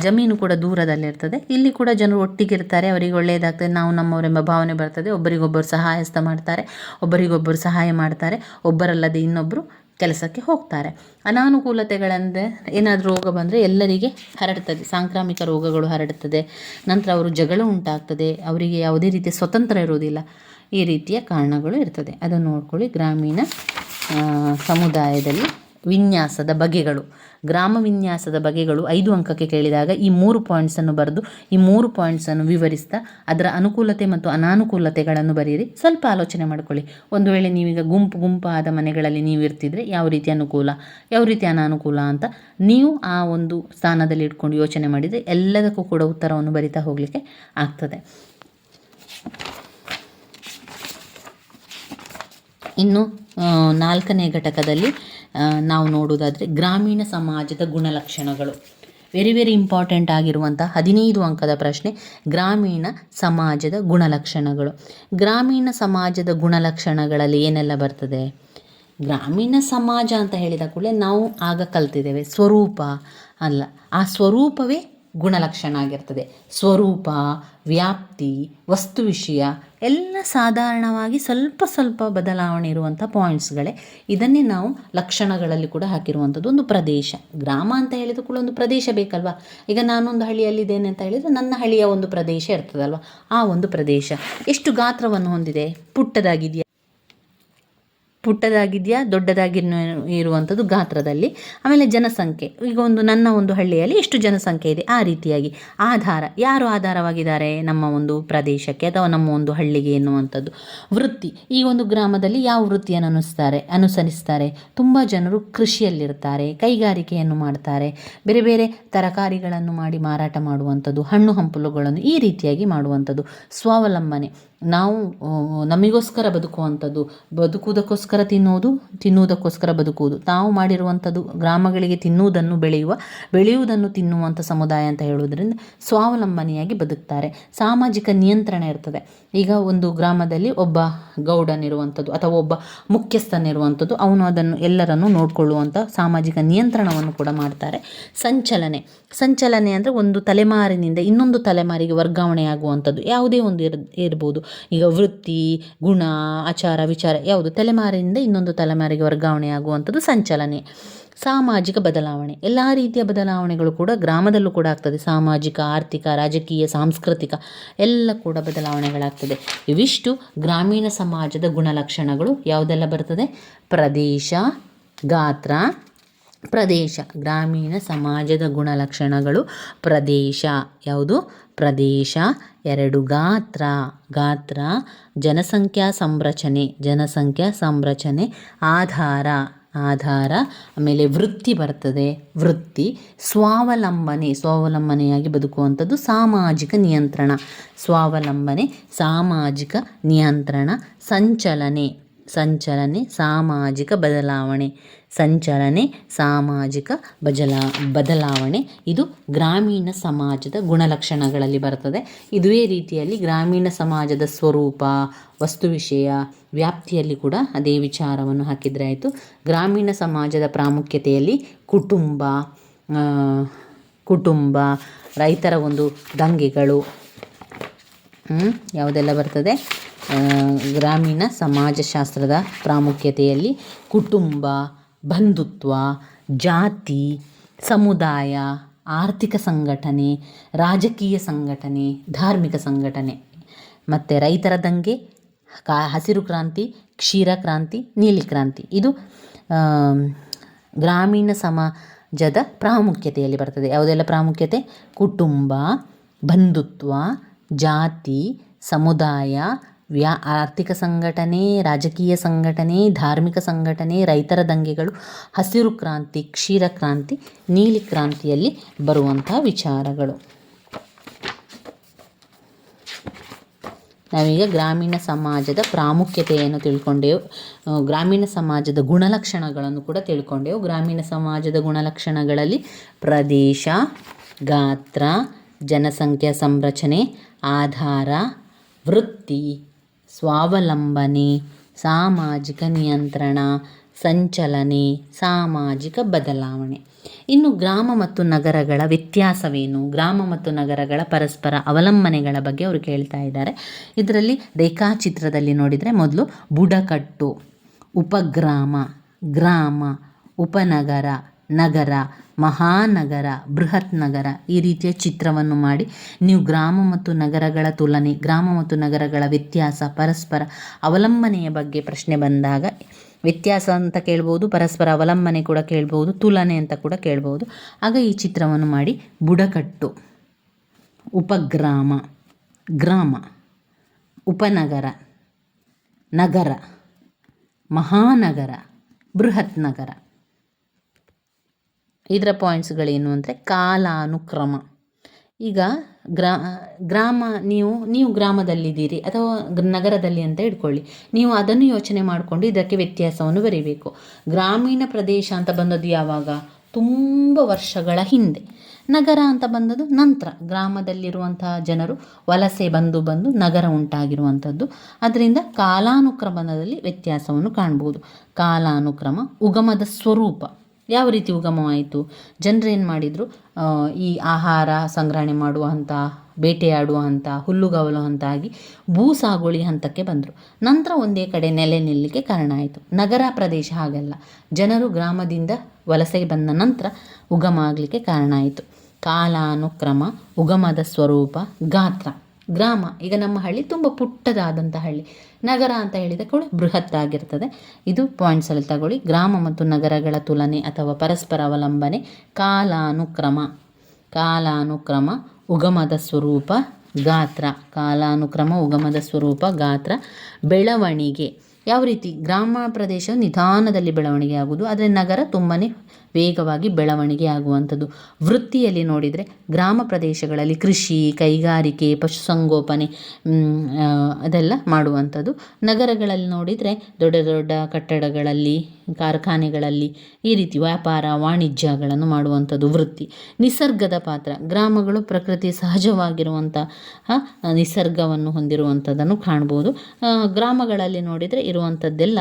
ಜಮೀನು ಕೂಡ ದೂರದಲ್ಲಿರ್ತದೆ. ಇಲ್ಲಿ ಕೂಡ ಜನರು ಒಟ್ಟಿಗಿರ್ತಾರೆ, ಅವರಿಗೆ ಒಳ್ಳೆಯದಾಗ್ತದೆ. ನಾವು ನಮ್ಮವರೆಂಬ ಭಾವನೆ ಬರ್ತದೆ. ಒಬ್ಬರಿಗೊಬ್ಬರು ಸಹಾಯಸ್ತ ಮಾಡ್ತಾರೆ, ಒಬ್ಬರಿಗೊಬ್ಬರು ಸಹಾಯ ಮಾಡ್ತಾರೆ, ಒಬ್ಬರಲ್ಲದೆ ಇನ್ನೊಬ್ಬರು ಕೆಲಸಕ್ಕೆ ಹೋಗ್ತಾರೆ. ಅನಾನುಕೂಲತೆಗಳಂದರೆ ಏನಾದರೂ ರೋಗ ಬಂದರೆ ಎಲ್ಲರಿಗೆ ಹರಡ್ತದೆ. ಸಾಂಕ್ರಾಮಿಕ ರೋಗಗಳು ಹರಡ್ತದೆ. ನಂತರ ಅವರು ಜಗಳ ಉಂಟಾಗ್ತದೆ. ಅವರಿಗೆ ಯಾವುದೇ ರೀತಿಯ ಸ್ವತಂತ್ರ ಇರುವುದಿಲ್ಲ. ಈ ರೀತಿಯ ಕಾರಣಗಳು ಇರ್ತದೆ. ಅದನ್ನು ನೋಡ್ಕೊಳ್ಳಿ. ಗ್ರಾಮೀಣ ಸಮುದಾಯದಲ್ಲಿ ವಿನ್ಯಾಸದ ಬಗೆಗಳು. ಗ್ರಾಮ ವಿನ್ಯಾಸದ ಬಗೆಗಳು ಐದು ಅಂಕಕ್ಕೆ ಕೇಳಿದಾಗ ಈ ಮೂರು ಪಾಯಿಂಟ್ಸನ್ನು ಬರೆದು, ಈ ಮೂರು ಪಾಯಿಂಟ್ಸನ್ನು ವಿವರಿಸ್ತಾ ಅದರ ಅನುಕೂಲತೆ ಮತ್ತು ಅನಾನುಕೂಲತೆಗಳನ್ನು ಬರೆಯಿರಿ. ಸ್ವಲ್ಪ ಆಲೋಚನೆ ಮಾಡಿಕೊಳ್ಳಿ. ಒಂದು ವೇಳೆ ನೀವೀಗ ಗುಂಪು ಗುಂಪಾದ ಮನೆಗಳಲ್ಲಿ ನೀವು ಇರ್ತಿದ್ರೆ ಯಾವ ರೀತಿ ಅನುಕೂಲ, ಯಾವ ರೀತಿ ಅನಾನುಕೂಲ ಅಂತ ನೀವು ಆ ಒಂದು ಸ್ಥಾನದಲ್ಲಿ ಇಟ್ಕೊಂಡು ಯೋಚನೆ ಮಾಡಿದರೆ ಎಲ್ಲದಕ್ಕೂ ಕೂಡ ಉತ್ತರವನ್ನು ಬರಿತಾ ಹೋಗಲಿಕ್ಕೆ ಆಗ್ತದೆ. ಇನ್ನು ನಾಲ್ಕನೇ ಘಟಕದಲ್ಲಿ ನಾವು ನೋಡೋದಾದರೆ ಗ್ರಾಮೀಣ ಸಮಾಜದ ಗುಣಲಕ್ಷಣಗಳು. ವೆರಿ ವೆರಿ ಇಂಪಾರ್ಟೆಂಟ್ ಆಗಿರುವಂಥ ಹದಿನೈದು ಅಂಕದ ಪ್ರಶ್ನೆ, ಗ್ರಾಮೀಣ ಸಮಾಜದ ಗುಣಲಕ್ಷಣಗಳು. ಗ್ರಾಮೀಣ ಸಮಾಜದ ಗುಣಲಕ್ಷಣಗಳಲ್ಲಿ ಏನೆಲ್ಲ ಬರ್ತದೆ? ಗ್ರಾಮೀಣ ಸಮಾಜ ಅಂತ ಹೇಳಿದ ಕೂಡಲೇ ನಾವು ಆಗ ಕಲ್ತಿದ್ದೇವೆ, ಸ್ವರೂಪ ಅಲ್ಲ. ಆ ಸ್ವರೂಪವೇ ಗುಣಲಕ್ಷಣ ಆಗಿರ್ತದೆ. ಸ್ವರೂಪ, ವ್ಯಾಪ್ತಿ, ವಸ್ತು ವಿಷಯ ಎಲ್ಲ ಸಾಧಾರಣವಾಗಿ ಸ್ವಲ್ಪ ಸ್ವಲ್ಪ ಬದಲಾವಣೆ ಇರುವಂಥ ಪಾಯಿಂಟ್ಸ್ಗಳೇ ಇದನ್ನೇ ನಾವು ಲಕ್ಷಣಗಳಲ್ಲಿ ಕೂಡ ಹಾಕಿರುವಂಥದ್ದು ಒಂದು ಪ್ರದೇಶ. ಗ್ರಾಮ ಅಂತ ಹೇಳಿದ ಕೂಡ ಒಂದು ಪ್ರದೇಶ ಬೇಕಲ್ವಾ? ಈಗ ನಾನೊಂದು ಹಳ್ಳಿಯಲ್ಲಿದ್ದೇನೆ ಅಂತ ಹೇಳಿದರೆ ನನ್ನ ಹಳ್ಳಿಯ ಒಂದು ಪ್ರದೇಶ ಇರ್ತದಲ್ವ? ಆ ಒಂದು ಪ್ರದೇಶ. ಎಷ್ಟು ಗಾತ್ರವನ್ನು ಹೊಂದಿದೆ? ಪುಟ್ಟದಾಗಿದೆಯಾ? ಪುಟ್ಟದಾಗಿದೆಯಾ ದೊಡ್ಡದಾಗಿ ಇರುವಂಥದ್ದು ಗಾತ್ರದಲ್ಲಿ. ಆಮೇಲೆ ಜನಸಂಖ್ಯೆ. ಈಗ ಒಂದು ನನ್ನ ಒಂದು ಹಳ್ಳಿಯಲ್ಲಿ ಎಷ್ಟು ಜನಸಂಖ್ಯೆ ಇದೆ? ಆ ರೀತಿಯಾಗಿ. ಆಧಾರ. ಯಾರು ಆಧಾರವಾಗಿದ್ದಾರೆ ನಮ್ಮ ಒಂದು ಪ್ರದೇಶಕ್ಕೆ ಅಥವಾ ನಮ್ಮ ಒಂದು ಹಳ್ಳಿಗೆ ಎನ್ನುವಂಥದ್ದು? ವೃತ್ತಿ. ಈ ಒಂದು ಗ್ರಾಮದಲ್ಲಿ ಯಾವ ವೃತ್ತಿಯನ್ನು ಅನುಸ್ತಾರೆ ಅನುಸರಿಸ್ತಾರೆ. ತುಂಬ ಜನರು ಕೃಷಿಯಲ್ಲಿರ್ತಾರೆ, ಕೈಗಾರಿಕೆಯನ್ನು ಮಾಡ್ತಾರೆ, ಬೇರೆ ಬೇರೆ ತರಕಾರಿಗಳನ್ನು ಮಾಡಿ ಮಾರಾಟ ಮಾಡುವಂಥದ್ದು, ಹಣ್ಣು ಹಂಪಲುಗಳನ್ನು ಈ ರೀತಿಯಾಗಿ ಮಾಡುವಂಥದ್ದು. ಸ್ವಾವಲಂಬನೆ. ನಾವು ನಮಗೋಸ್ಕರ ಬದುಕುವಂಥದ್ದು, ಬದುಕುವುದಕ್ಕೋಸ್ಕರ ತಿನ್ನುವುದು, ತಿನ್ನುವುದಕ್ಕೋಸ್ಕರ ಬದುಕುವುದು. ತಾವು ಮಾಡಿರುವಂಥದ್ದು ಗ್ರಾಮಗಳಿಗೆ ತಿನ್ನುವುದನ್ನು ಬೆಳೆಯುವ, ಬೆಳೆಯುವುದನ್ನು ತಿನ್ನುವಂಥ ಸಮುದಾಯ ಅಂತ ಹೇಳುವುದರಿಂದ ಸ್ವಾವಲಂಬನೆಯಾಗಿ ಬದುಕ್ತಾರೆ. ಸಾಮಾಜಿಕ ನಿಯಂತ್ರಣ ಇರ್ತದೆ. ಈಗ ಒಂದು ಗ್ರಾಮದಲ್ಲಿ ಒಬ್ಬ ಗೌಡನಿರುವಂಥದ್ದು ಅಥವಾ ಒಬ್ಬ ಮುಖ್ಯಸ್ಥನಿರುವಂಥದ್ದು, ಅವನು ಅದನ್ನು ಎಲ್ಲರನ್ನು ನೋಡಿಕೊಳ್ಳುವಂಥ ಸಾಮಾಜಿಕ ನಿಯಂತ್ರಣವನ್ನು ಕೂಡ ಮಾಡ್ತಾರೆ. ಸಂಚಲನೆ. ಸಂಚಲನೆ ಅಂದರೆ ಒಂದು ತಲೆಮಾರಿನಿಂದ ಇನ್ನೊಂದು ತಲೆಮಾರಿಗೆ ವರ್ಗಾವಣೆ ಆಗುವಂಥದ್ದು. ಯಾವುದೇ ಒಂದು ಇರ್, ಇರ್ಬೋದು. ಈಗ ವೃತ್ತಿ, ಗುಣ, ಆಚಾರ, ವಿಚಾರ ಯಾವುದು, ತಲೆಮಾರಿನಿಂದ ಇನ್ನೊಂದು ತಲೆಮಾರಿಗೆ ವರ್ಗಾವಣೆ ಆಗುವಂಥದ್ದು ಸಂಚಲನೆ. ಸಾಮಾಜಿಕ ಬದಲಾವಣೆ. ಎಲ್ಲ ರೀತಿಯ ಬದಲಾವಣೆಗಳು ಕೂಡ ಗ್ರಾಮದಲ್ಲೂ ಕೂಡ ಆಗ್ತದೆ. ಸಾಮಾಜಿಕ, ಆರ್ಥಿಕ, ರಾಜಕೀಯ, ಸಾಂಸ್ಕೃತಿಕ ಎಲ್ಲ ಕೂಡ ಬದಲಾವಣೆಗಳಾಗ್ತದೆ. ಇವಿಷ್ಟು ಗ್ರಾಮೀಣ ಸಮಾಜದ ಗುಣಲಕ್ಷಣಗಳು ಯಾವುದೆಲ್ಲ ಬರ್ತದೆ? ಪ್ರದೇಶ, ಗಾತ್ರ ಪ್ರದೇಶ, ಗ್ರಾಮೀಣ ಸಮಾಜದ ಗುಣಲಕ್ಷಣಗಳು. ಪ್ರದೇಶ, ಯಾವುದು? ಪ್ರದೇಶ, ಎರಡು ಗಾತ್ರ. ಗಾತ್ರ, ಜನಸಂಖ್ಯಾ ಸಂರಚನೆ. ಜನಸಂಖ್ಯಾ ಸಂರಚನೆ, ಆಧಾರ. ಆಧಾರ, ಆಮೇಲೆ ವೃತ್ತಿ ಬರ್ತದೆ. ವೃತ್ತಿ, ಸ್ವಾವಲಂಬನೆ. ಸ್ವಾವಲಂಬನೆಯಾಗಿ ಬದುಕುವಂಥದ್ದು ಸಾಮಾಜಿಕ ನಿಯಂತ್ರಣ. ಸ್ವಾವಲಂಬನೆ, ಸಾಮಾಜಿಕ ನಿಯಂತ್ರಣ. ಸಂಚಲನೆ. ಸಂಚಲನೆ, ಸಾಮಾಜಿಕ ಬದಲಾವಣೆ. ಸಂಚಲನೆ, ಸಾಮಾಜಿಕ ಬಜಲಾ, ಬದಲಾವಣೆ. ಇದು ಗ್ರಾಮೀಣ ಸಮಾಜದ ಗುಣಲಕ್ಷಣಗಳಲ್ಲಿ ಬರ್ತದೆ ಇದುವೇ ರೀತಿಯಲ್ಲಿ ಗ್ರಾಮೀಣ ಸಮಾಜದ ಸ್ವರೂಪ ವಸ್ತು ವಿಷಯ ವ್ಯಾಪ್ತಿಯಲ್ಲಿ ಕೂಡ ಅದೇ ವಿಚಾರವನ್ನು ಹಾಕಿದರೆ ಆಯಿತು. ಗ್ರಾಮೀಣ ಸಮಾಜದ ಪ್ರಾಮುಖ್ಯತೆಯಲ್ಲಿ ಕುಟುಂಬ ಕುಟುಂಬ, ರೈತರ ಒಂದು ದಂಗೆಗಳು? ಯಾವುದೆಲ್ಲ ಬರ್ತದೆ? ಗ್ರಾಮೀಣ ಸಮಾಜಶಾಸ್ತ್ರದ ಪ್ರಾಮುಖ್ಯತೆಯಲ್ಲಿ ಕುಟುಂಬ ಬಂಧುತ್ವ, ಜಾತಿ, ಸಮುದಾಯ, ಆರ್ಥಿಕ ಸಂಘಟನೆ, ರಾಜಕೀಯ ಸಂಘಟನೆ, ಧಾರ್ಮಿಕ ಸಂಘಟನೆ. ಮತ್ತು ರೈತರ ದಂಗೆ, ಕಾ, ಹಸಿರು ಕ್ರಾಂತಿ, ಕ್ಷೀರ ಕ್ರಾಂತಿ, ನೀಲಿ ಕ್ರಾಂತಿ. ಇದು ಗ್ರಾಮೀಣ ಸಮಾಜದ ಪ್ರಾಮುಖ್ಯತೆಯಲ್ಲಿ ಬರ್ತದೆ. ಯಾವುದೆಲ್ಲ ಪ್ರಾಮುಖ್ಯತೆ? ಕುಟುಂಬ, ಬಂಧುತ್ವ, ಜಾತಿ, ಸಮುದಾಯ ವ್ಯಾ, ಆರ್ಥಿಕ ಸಂಘಟನೆ, ರಾಜಕೀಯ ಸಂಘಟನೆ, ಧಾರ್ಮಿಕ ಸಂಘಟನೆ, ರೈತರ ದಂಗೆಗಳು, ಹಸಿರು ಕ್ರಾಂತಿ, ಕ್ಷೀರ ಕ್ರಾಂತಿ, ನೀಲಿ ಕ್ರಾಂತಿಯಲ್ಲಿ ಬರುವಂತಹ ವಿಚಾರಗಳು. ನಾವೀಗ ಗ್ರಾಮೀಣ ಸಮಾಜದ ಪ್ರಾಮುಖ್ಯತೆಯನ್ನು ತಿಳ್ಕೊಂಡೆವು ಗ್ರಾಮೀಣ ಸಮಾಜದ ಗುಣಲಕ್ಷಣಗಳನ್ನು ಕೂಡ ತಿಳ್ಕೊಂಡೆವು. ಗ್ರಾಮೀಣ ಸಮಾಜದ ಗುಣಲಕ್ಷಣಗಳಲ್ಲಿ ಪ್ರದೇಶ, ಗಾತ್ರ, ಜನಸಂಖ್ಯಾ ಸಂರಚನೆ, ಆಧಾರ, ವೃತ್ತಿ ಸ್ವಾವಲಂಬನೆ, ಸಾಮಾಜಿಕ ನಿಯಂತ್ರಣ, ಸಂಚಲನೆ, ಸಾಮಾಜಿಕ ಬದಲಾವಣೆ. ಇನ್ನು ಗ್ರಾಮ ಮತ್ತು ನಗರಗಳ ವ್ಯತ್ಯಾಸವೇನು? ಗ್ರಾಮ ಮತ್ತು ನಗರಗಳ ಪರಸ್ಪರ ಅವಲಂಬನೆಗಳ ಬಗ್ಗೆ ಅವರು ಕೇಳ್ತಾ ಇದ್ದಾರೆ. ಇದರಲ್ಲಿ ರೇಖಾಚಿತ್ರದಲ್ಲಿ ನೋಡಿದರೆ ಮೊದಲು ಬುಡಕಟ್ಟು, ಉಪಗ್ರಾಮ, ಗ್ರಾಮ, ಉಪನಗರ, ನಗರ ಮಹಾನಗರ, ಬೃಹತ್ ನಗರ ಈ ರೀತಿಯ ಚಿತ್ರವನ್ನು ಮಾಡಿ ನೀವು ಗ್ರಾಮ ಮತ್ತು ನಗರಗಳ ತುಲನೆ, ಗ್ರಾಮ ಮತ್ತು ನಗರಗಳ ವ್ಯತ್ಯಾಸ, ಪರಸ್ಪರ ಅವಲಂಬನೆಯ ಬಗ್ಗೆ ಪ್ರಶ್ನೆ ಬಂದಾಗ ವ್ಯತ್ಯಾಸ ಅಂತ ಕೇಳ್ಬೋದು, ಪರಸ್ಪರ ಅವಲಂಬನೆ ಕೂಡ ಕೇಳ್ಬೋದು, ತುಲನೆ ಅಂತ ಕೂಡ ಕೇಳ್ಬೋದು. ಆಗ ಈ ಚಿತ್ರವನ್ನು ಮಾಡಿ ಬುಡಕಟ್ಟು, ಉಪಗ್ರಾಮ, ಗ್ರಾಮ, ಉಪನಗರ, ನಗರ, ಮಹಾನಗರ, ಬೃಹತ್ ನಗರ. ಇದರ ಪಾಯಿಂಟ್ಸ್ಗಳೇನು ಅಂದರೆ ಕಾಲಾನುಕ್ರಮ. ಈಗ ಗ್ರಾ, ಗ್ರಾಮ, ನೀವು ನೀವು ಗ್ರಾಮದಲ್ಲಿದ್ದೀರಿ ಅಥವಾ ಗ್ರ- ನಗರದಲ್ಲಿ ಅಂತ ಇಟ್ಕೊಳ್ಳಿ ನೀವು ಅದನ್ನು ಯೋಚನೆ ಮಾಡಿಕೊಂಡು ಇದಕ್ಕೆ ವ್ಯತ್ಯಾಸವನ್ನು ಬರೀಬೇಕು. ಗ್ರಾಮೀಣ ಪ್ರದೇಶ ಅಂತ ಬಂದದ್ದು ಯಾವಾಗ? ತುಂಬ ವರ್ಷಗಳ ಹಿಂದೆ. ನಗರ ಅಂತ ಬಂದದ್ದು ನಂತರ. ಗ್ರಾಮದಲ್ಲಿರುವಂತಹ ಜನರು ವಲಸೆ ಬಂದು ಬಂದು ನಗರ ಉಂಟಾಗಿರುವಂಥದ್ದು. ಅದರಿಂದ ಕಾಲಾನುಕ್ರಮದಲ್ಲಿ ವ್ಯತ್ಯಾಸವನ್ನು ಕಾಣ್ಬೋದು. ಕಾಲಾನುಕ್ರಮ, ಉಗಮದ ಸ್ವರೂಪ. ಯಾವ ರೀತಿ ಉಗಮವಾಯಿತು? ಜನರು ಏನು ಮಾಡಿದರು? ಈ ಆಹಾರ ಸಂಗ್ರಹಣೆ ಮಾಡುವ ಹಂತ ಬೇಟೆಯಾಡುವ ಹಂತ ಹುಲ್ಲುಗಾವಲು ಹಂತ ಆಗಿ ಭೂ ಸಾಗುವಳಿ ಹಂತಕ್ಕೆ ಬಂದರು. ನಂತರ ಒಂದೇ ಕಡೆ ನೆಲೆ ನಿಲ್ಲಲಿಕ್ಕೆ ಕಾರಣ ಆಯಿತು. ನಗರ ಪ್ರದೇಶ ಹಾಗಲ್ಲ. ಜನರು ಗ್ರಾಮದಿಂದ ವಲಸೆಗೆ ಬಂದ ನಂತರ ಉಗಮ ಆಗಲಿಕ್ಕೆ ಕಾರಣ ಆಯಿತು. ಕಾಲಾನುಕ್ರಮ, ಉಗಮದ ಸ್ವರೂಪ, ಗಾತ್ರ. ಗ್ರಾಮ, ಈಗ ನಮ್ಮ ಹಳ್ಳಿ ತುಂಬ ಪುಟ್ಟದಾದಂಥ ಹಳ್ಳಿ. ನಗರ ಅಂತ ಹೇಳಿದ ಕೂಡ ಬೃಹತ್ ಆಗಿರ್ತದೆ. ಇದು ಪಾಯಿಂಟ್ಸಲ್ಲಿ ತಗೊಳ್ಳಿ. ಗ್ರಾಮ ಮತ್ತು ನಗರಗಳ ತುಲನೆ ಅಥವಾ ಪರಸ್ಪರ ಅವಲಂಬನೆ, ಕಾಲಾನುಕ್ರಮ ಕಾಲಾನುಕ್ರಮ, ಉಗಮದ ಸ್ವರೂಪ, ಗಾತ್ರ, ಕಾಲಾನುಕ್ರಮ, ಉಗಮದ ಸ್ವರೂಪ, ಗಾತ್ರ, ಬೆಳವಣಿಗೆ. ಯಾವ ರೀತಿ? ಗ್ರಾಮ ಪ್ರದೇಶ ನಿಧಾನದಲ್ಲಿ ಬೆಳವಣಿಗೆ ಆಗುವುದು, ಆದರೆ ನಗರ ತುಂಬಾ ವೇಗವಾಗಿ ಬೆಳವಣಿಗೆ ಆಗುವಂಥದ್ದು. ವೃತ್ತಿಯಲ್ಲಿ ನೋಡಿದರೆ ಗ್ರಾಮ ಪ್ರದೇಶಗಳಲ್ಲಿ ಕೃಷಿ, ಕೈಗಾರಿಕೆ ಪಶುಸಂಗೋಪನೆ ಅದೆಲ್ಲ ಮಾಡುವಂಥದ್ದು. ನಗರಗಳಲ್ಲಿ ನೋಡಿದರೆ ದೊಡ್ಡ ದೊಡ್ಡ ಕಟ್ಟಡಗಳಲ್ಲಿ, ಕಾರ್ಖಾನೆಗಳಲ್ಲಿ ಈ ರೀತಿ ವ್ಯಾಪಾರ, ವಾಣಿಜ್ಯಗಳನ್ನು ಮಾಡುವಂಥದ್ದು ವೃತ್ತಿ. ನಿಸರ್ಗದ ಪಾತ್ರ. ಗ್ರಾಮಗಳು ಪ್ರಕೃತಿ ಸಹಜವಾಗಿರುವಂಥ ನಿಸರ್ಗವನ್ನು ಹೊಂದಿರುವಂಥದ್ದನ್ನು ಕಾಣ್ಬೋದು. ಗ್ರಾಮಗಳಲ್ಲಿ ನೋಡಿದರೆ ಇರುವಂಥದ್ದೆಲ್ಲ